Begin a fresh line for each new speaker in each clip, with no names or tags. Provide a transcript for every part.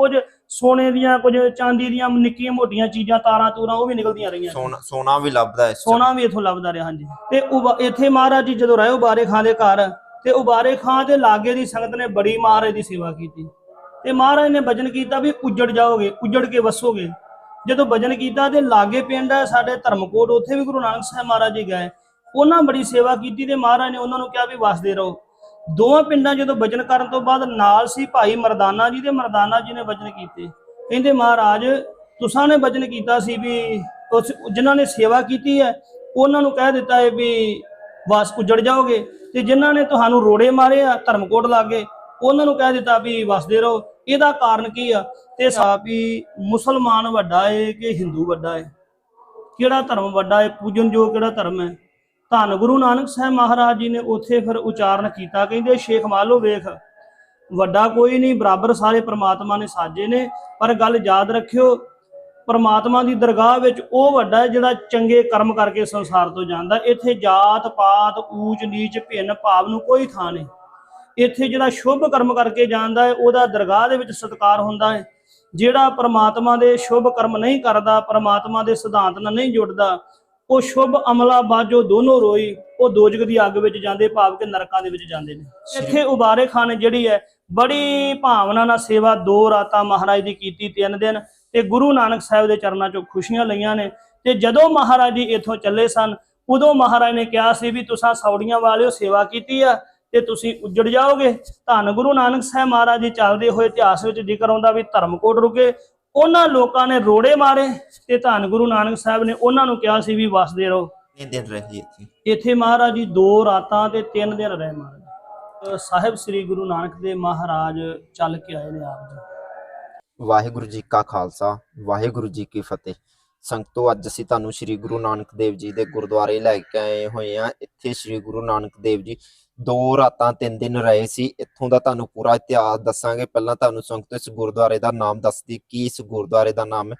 ਕੁਝ ਸੋਨੇ ਦੀਆਂ ਕੁਝ ਚਾਂਦੀ ਦੀਆਂ ਨਿੱਕੀਆਂ ਮੋਟੀਆਂ ਚੀਜ਼ਾਂ ਤਾਰਾਂ ਤੂਰਾਂ ਉਹ ਵੀ ਨਿਕਲਦੀਆਂ ਰਹੀਆਂ।
ਸੋਨਾ ਸੋਨਾ ਵੀ ਲੱਭਦਾ ਹੈ।
ਸੋਨਾ ਵੀ ਇੱਥੋਂ ਲੱਭਦਾ ਰਿਹਾ ਹਾਂਜੀ। ਤੇ ਇੱਥੇ ਮਹਾਰਾਜ ਜੀ ਜਦੋਂ ਰਹੇ ਉਬਾਰੇ ਖਾਂ ਦੇ ਘਰ ਤੇ ਉਬਾਰੇ ਖਾਂ ਦੇ ਲਾਗੇ ਦੀ ਸੰਗਤ ਨੇ ਬੜੀ ਮਹਾਰਾਜ ਦੀ ਸੇਵਾ ਕੀਤੀ। ਤੇ ਮਹਾਰਾਜ ਨੇ ਭਜਨ ਕੀਤਾ ਵੀ ਉੱਜੜ ਜਾਓਗੇ ਉੱਜੜ ਕੇ ਵਸੋਗੇ। ਜਦੋਂ ਭਜਨ ਕੀਤਾ ਤੇ ਲਾਗੇ ਪਿੰਡ ਹੈ ਸਾਡੇ ਧਰਮਕੋਟ ਉੱਥੇ ਵੀ ਗੁਰੂ ਨਾਨਕ ਸਾਹਿਬ ਮਹਾਰਾਜ ਜੀ ਗਏ। ਉਹਨਾਂ ਬੜੀ ਸੇਵਾ ਕੀਤੀ ਤੇ ਮਹਾਰਾਜ ਨੇ ਉਹਨਾਂ ਨੂੰ ਕਿਹਾ ਵੀ ਵਸਦੇ ਰਹੋ। ਦੋਵਾਂ ਪਿੰਡਾਂ ਜਦੋਂ ਵਜਨ ਕਰਨ ਤੋਂ ਬਾਅਦ ਨਾਲ ਸੀ ਭਾਈ ਮਰਦਾਨਾ ਜੀ ਤੇ ਮਰਦਾਨਾ ਜੀ ਨੇ ਵਜਨ ਕੀਤੇ। ਕਹਿੰਦੇ, ਮਹਾਰਾਜ, ਤੁਸਾਂ ਨੇ ਭਜਨ ਕੀਤਾ ਸੀ ਵੀ ਉਸ ਜਿਨ੍ਹਾਂ ਨੇ ਸੇਵਾ ਕੀਤੀ ਹੈ, ਉਹਨਾਂ ਨੂੰ ਕਹਿ ਦਿੱਤਾ ਹੈ ਵੀ ਬਸ ਉੱਜੜ ਜਾਓਗੇ ਤੇ ਜਿਨ੍ਹਾਂ ਨੇ ਤੁਹਾਨੂੰ ਰੋੜੇ ਮਾਰੇ ਆ, ਧਰਮਕੋਟ ਲਾਗੇ, ਉਹਨਾਂ ਨੂੰ ਕਹਿ ਦਿੱਤਾ ਵੀ ਵਸਦੇ ਰਹੋ। ਇਹਦਾ ਕਾਰਨ ਕੀ ਆ? ਤੇ ਸਾ ਮੁਸਲਮਾਨ ਵੱਡਾ ਏ ਕਿ ਹਿੰਦੂ ਵੱਡਾ ਏ? ਕਿਹੜਾ ਧਰਮ ਵੱਡਾ ਏ? ਜੋ ਕਿਹੜਾ ਧਰਮ ਹੈ? ਧੰਨ ਗੁਰੂ ਨਾਨਕ ਸਾਹਿਬ ਮਹਾਰਾਜ ਜੀ ਨੇ ਉੱਥੇ ਫਿਰ ਉਚਾਰਨ ਕੀਤਾ। ਕਹਿੰਦੇ, ਸ਼ੇਖ ਮਾਲੋ ਵੇਖ, ਵੱਡਾ ਕੋਈ ਨਹੀਂ, ਬਰਾਬਰ ਸਾਰੇ ਪ੍ਰਮਾਤਮਾ ਨੇ ਸਾਜੇ ਨੇ, ਪਰ ਗੱਲ ਯਾਦ ਰੱਖਿਓ, ਪਰਮਾਤਮਾ ਦੀ ਦਰਗਾਹ ਵਿੱਚ ਉਹ ਵੱਡਾ ਜਿਹੜਾ ਚੰਗੇ ਕਰਮ ਕਰਕੇ ਸੰਸਾਰ ਤੋਂ ਜਾਂਦਾ। ਇੱਥੇ ਜਾਤ ਪਾਤ, ਊਚ ਨੀਚ, ਭਿੰਨ ਭਾਵ ਨੂੰ ਕੋਈ ਥਾਂ ਨਹੀਂ। ਇੱਥੇ ਜਿਹੜਾ ਸ਼ੁਭ ਕਰਮ ਕਰਕੇ ਜਾਂਦਾ ਹੈ, ਉਹਦਾ ਦਰਗਾਹ ਦੇ ਵਿੱਚ ਸਤਿਕਾਰ ਹੁੰਦਾ ਹੈ। ਜਿਹੜਾ ਪਰਮਾਤਮਾ ਦੇ ਸ਼ੁਭ ਕਰਮ ਨਹੀਂ ਕਰਦਾ, ਪਰਮਾਤਮਾ ਦੇ ਸਿਧਾਂਤ ਨਾਲ ਨਹੀਂ ਜੁੜਦਾ ਉਹ ਸ਼ੁਭ ਅਮਲਾ ਬਾਜੋ ਦੋਨੋਂ ਰੋਈ ਉਹ ਦੋਜਕ ਦੀ ਅੱਗ ਵਿੱਚ ਜਾਂਦੇ ਭਾਵ ਕਿ ਨਰਕਾਂ ਦੇ ਵਿੱਚ ਜਾਂਦੇ ਨੇ। ਇੱਥੇ ਉਬਾਰੇ ਖਾਨ ਜਿਹੜੀ ਹੈ ਬੜੀ ਭਾਵਨਾ ਨਾਲ ਸੇਵਾ ਦੋ ਰਾਤਾਂ ਮਹਾਰਾਜ ਦੀ ਕੀਤੀ ਤਿੰਨ ਦਿਨ ਤੇ ਗੁਰੂ ਨਾਨਕ ਸਾਹਿਬ ਦੇ ਚਰਨਾਂ 'ਚੋਂ ਖੁਸ਼ੀਆਂ ਲਈਆਂ ਨੇ। ਤੇ ਜਦੋਂ ਮਹਾਰਾਜ ਜੀ ਇੱਥੋਂ ਚੱਲੇ ਸਨ ਉਦੋਂ ਮਹਾਰਾਜ ਨੇ ਕਿਹਾ ਸੀ ਵੀ ਤੁਸੀਂ ਸੌੜੀਆਂ ਵਾਲਿਓ ਸੇਵਾ ਕੀਤੀ ਆ ਤੇ ਤੁਸੀਂ ਉੱਜੜ ਜਾਓਗੇ। ਧੰਨ ਗੁਰੂ ਨਾਨਕ ਸਾਹਿਬ ਮਹਾਰਾਜ ਜੀ ਚੱਲਦੇ ਹੋਏ ਇਤਿਹਾਸ ਵਿੱਚ ਜ਼ਿਕਰ ਆਉਂਦਾ ਵੀ ਧਰਮਕੋਟ ਰੁਕੇ ਉਹਨਾਂ ਲੋਕਾਂ ਨੇ ਰੋੜੇ ਮਾਰੇ ਤੇ ਧੰਨ ਗੁਰੂ ਨਾਨਕ ਸਾਹਿਬ ਨੇ ਉਹਨਾਂ ਨੂੰ ਕਿਹਾ ਸੀ ਵੀ ਵਸਦੇ ਰਹੋ।
ਕਿੰਨੇ ਦਿਨ ਰਹੇ ਇੱਥੇ?
ਇੱਥੇ ਮਹਾਰਾਜ ਜੀ ਦੋ ਰਾਤਾਂ ਤੇ ਤਿੰਨ ਦਿਨ ਰਹੇ ਮਹਾਰਾਜ। ਸਾਹਿਬ ਸ੍ਰੀ ਗੁਰੂ ਨਾਨਕ ਦੇ ਮਹਾਰਾਜ ਚੱਲ ਕੇ ਆਏ ਨੇ ਆਪ ਜੀ।
ਵਾਹਿਗੁਰੂ ਜੀ ਕਾ ਖਾਲਸਾ ਵਾਹਿਗੁਰੂ ਜੀ ਕੀ ਫਤਿਹ। ਸੰਗਤੋ ਅੱਜ ਅਸੀਂ ਤੁਹਾਨੂੰ ਸ੍ਰੀ ਗੁਰੂ ਨਾਨਕ ਦੇਵ ਜੀ ਦੇ ਗੁਰਦੁਆਰੇ ਲੈ ਕੇ ਆਏ ਹੋਏ ਆ ਇੱਥੇ ਸ੍ਰੀ ਗੁਰੂ ਨਾਨਕ ਦੇਵ ਜੀ ਦੋ ਰਾਤਾਂ, ਤਿੰਨ ਦਿਨ ਰਹੇ ਸੀ। ਇੱਥੋਂ ਦਾ ਤੁਹਾਨੂੰ ਪੂਰਾ ਇਤਿਹਾਸ ਦੱਸਾਂਗੇ। ਪਹਿਲਾਂ ਤੁਹਾਨੂੰ ਸੰਗਤ ਇਸ ਗੁਰਦੁਆਰੇ ਦਾ ਨਾਮ ਦੱਸਦੀ, ਕੀ ਇਸ ਗੁਰਦੁਆਰੇ ਦਾ ਨਾਮ ਹੈ?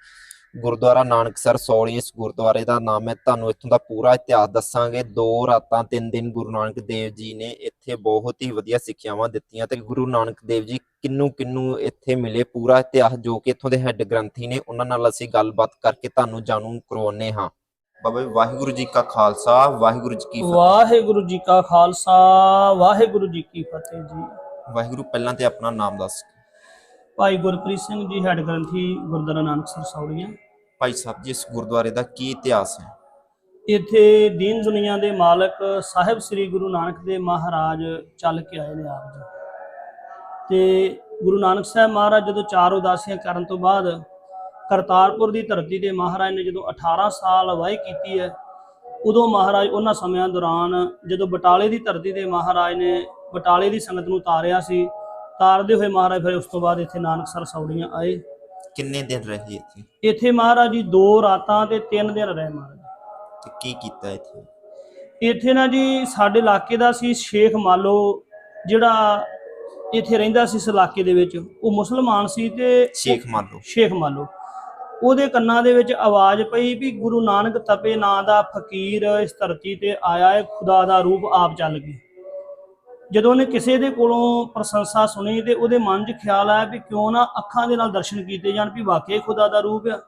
ਗੁਰਦੁਆਰਾ ਨਾਨਕਸਰ ਸੌਲੀ, ਇਸ ਗੁਰਦੁਆਰੇ ਦਾ ਨਾਮ ਹੈ। ਤੁਹਾਨੂੰ ਇੱਥੋਂ ਦਾ ਪੂਰਾ ਇਤਿਹਾਸ ਦੱਸਾਂਗੇ। ਦੋ ਰਾਤਾਂ, ਤਿੰਨ ਦਿਨ ਗੁਰੂ ਨਾਨਕ ਦੇਵ ਜੀ ਨੇ ਇੱਥੇ ਬਹੁਤ ਹੀ ਵਧੀਆ ਸਿੱਖਿਆਵਾਂ ਦਿੱਤੀਆਂ ਤੇ ਗੁਰੂ ਨਾਨਕ ਦੇਵ ਜੀ ਕਿੰਨੂੰ ਕਿੰਨੂੰ ਇੱਥੇ ਮਿਲੇ ਪੂਰਾ ਇਤਿਹਾਸ ਜੋ ਕਿ ਇੱਥੋਂ ਦੇ ਹੈੱਡ ਗ੍ਰੰਥੀ ਨੇ। ਉਹਨਾਂ ਨਾਲ ਅਸੀਂ ਗੱਲਬਾਤ ਕਰਕੇ ਤੁਹਾਨੂੰ ਜਾਣੂ ਕਰਵਾਉਨੇ ਹਾਂ। ਬਾਬਾ ਜੀ, ਵਾਹਿਗੁਰੂ ਜੀ ਕਾ ਖਾਲਸਾ ਵਾਹਿਗੁਰੂ ਜੀ ਕੀ ਫਤਿਹ।
ਵਾਹਿਗੁਰੂ ਜੀ ਕਾ ਖਾਲਸਾ ਵਾਹਿਗੁਰੂ ਜੀ ਕੀ ਫਤਿਹ ਜੀ।
ਵਾਹਿਗੁਰੂ ਪਹਿਲਾਂ ਤੇ ਆਪਣਾ ਨਾਮ ਦੱਸ।
ਭਾਈ ਗੁਰਪ੍ਰੀਤ ਸਿੰਘ ਜੀ ਹੈੱਡ ਗ੍ਰੰਥੀ ਗੁਰਦੁਆਰਾ ਨਾਨਕਸਰ ਸੌੜੀਆਂ।
ਭਾਈ ਸਾਹਿਬ ਜੀ ਇਸ ਗੁਰਦੁਆਰੇ ਦਾ ਕੀ ਇਤਿਹਾਸ ਹੈ?
ਇੱਥੇ ਦੀਨ ਦੁਨੀਆ ਦੇ ਮਾਲਕ ਸਾਹਿਬ ਸ੍ਰੀ ਗੁਰੂ ਨਾਨਕ ਦੇ ਮਹਾਰਾਜ ਚੱਲ ਕੇ ਆਏ ਨੇ ਆਪ ਜੀ। ਤੇ ਗੁਰੂ ਨਾਨਕ ਸਾਹਿਬ ਮਹਾਰਾਜ ਜਦੋਂ ਚਾਰ ਉਦਾਸੀਆਂ ਕਰਨ ਤੋਂ ਬਾਅਦ ਕਰਤਾਰਪੁਰ ਦੀ ਧਰਤੀ ਤੇ ਮਹਾਰਾਜ ਨੇ ਜਦੋਂ 18 ਸਾਲ ਵਾਹੀ ਕੀਤੀ ਹੈ ਉਦੋਂ ਮਹਾਰਾਜ ਉਹਨਾਂ ਸਮਿਆਂ ਦੌਰਾਨ ਜਦੋਂ ਬਟਾਲੇ ਦੀ ਧਰਤੀ ਤੇ ਮਹਾਰਾਜ ਨੇ ਬਟਾਲੇ ਦੀ ਸੰਗਤ ਨੂੰ ਤਾਰਿਆ ਸੀ ਤਾਰਦੇ ਹੋਏ ਮਹਾਰਾਜ ਫਿਰ ਉਸ ਤੋਂ ਬਾਅਦ ਇੱਥੇ ਨਾਨਕਸਰ ਸੌੜੀਆਂ ਆਏ।
ਕਿੰਨੇ ਦਿਨ ਰਹੇ ਇੱਥੇ?
ਇੱਥੇ ਮਹਾਰਾਜ ਜੀ ਦੋ ਰਾਤਾਂ ਤੇ ਤਿੰਨ ਦਿਨ ਰਹੇ ਮਹਾਰਾਜ।
ਤੇ ਕੀ ਕੀਤਾ ਇੱਥੇ?
ਇੱਥੇ ਨਾ ਜੀ ਸਾਡੇ ਇਲਾਕੇ ਦਾ ਸੀ ਸ਼ੇਖ ਮਾਲੋ ਜਿਹੜਾ ਇੱਥੇ ਰਹਿੰਦਾ ਸੀ ਇਸ ਇਲਾਕੇ ਦੇ ਵਿੱਚ ਉਹ ਮੁਸਲਮਾਨ ਸੀ ਤੇ
ਸ਼ੇਖ ਮਾਲੋ।
ਸ਼ੇਖ ਮਾਲੋ। ਉਹਦੇ ਕੰਨਾਂ ਦੇ ਵਿੱਚ ਆਵਾਜ਼ ਪਈ ਵੀ ਗੁਰੂ ਨਾਨਕ ਤਪੇ ਨਾਂ ਦਾ ਫਕੀਰ ਇਸ ਧਰਤੀ ਤੇ ਆਇਆ ਹੈ, ਖੁਦਾ ਦਾ ਰੂਪ ਆਪ ਚੱਲ ਗਈ ਜਦੋਂ ਉਹਨੇ ਕਿਸੇ ਦੇ ਕੋਲੋਂ ਪ੍ਰਸ਼ੰਸਾ ਸੁਣੀ ਤੇ ਉਹਦੇ ਮਨ 'ਚ ਖਿਆਲ ਆਇਆ ਵੀ ਕਿਉਂ ਨਾ ਅੱਖਾਂ ਦੇ ਨਾਲ ਦਰਸ਼ਨ ਕੀਤੇ ਜਾਣ ਵੀ ਵਾਕਿਆ ਖੁਦਾ ਦਾ ਰੂਪ ਆ।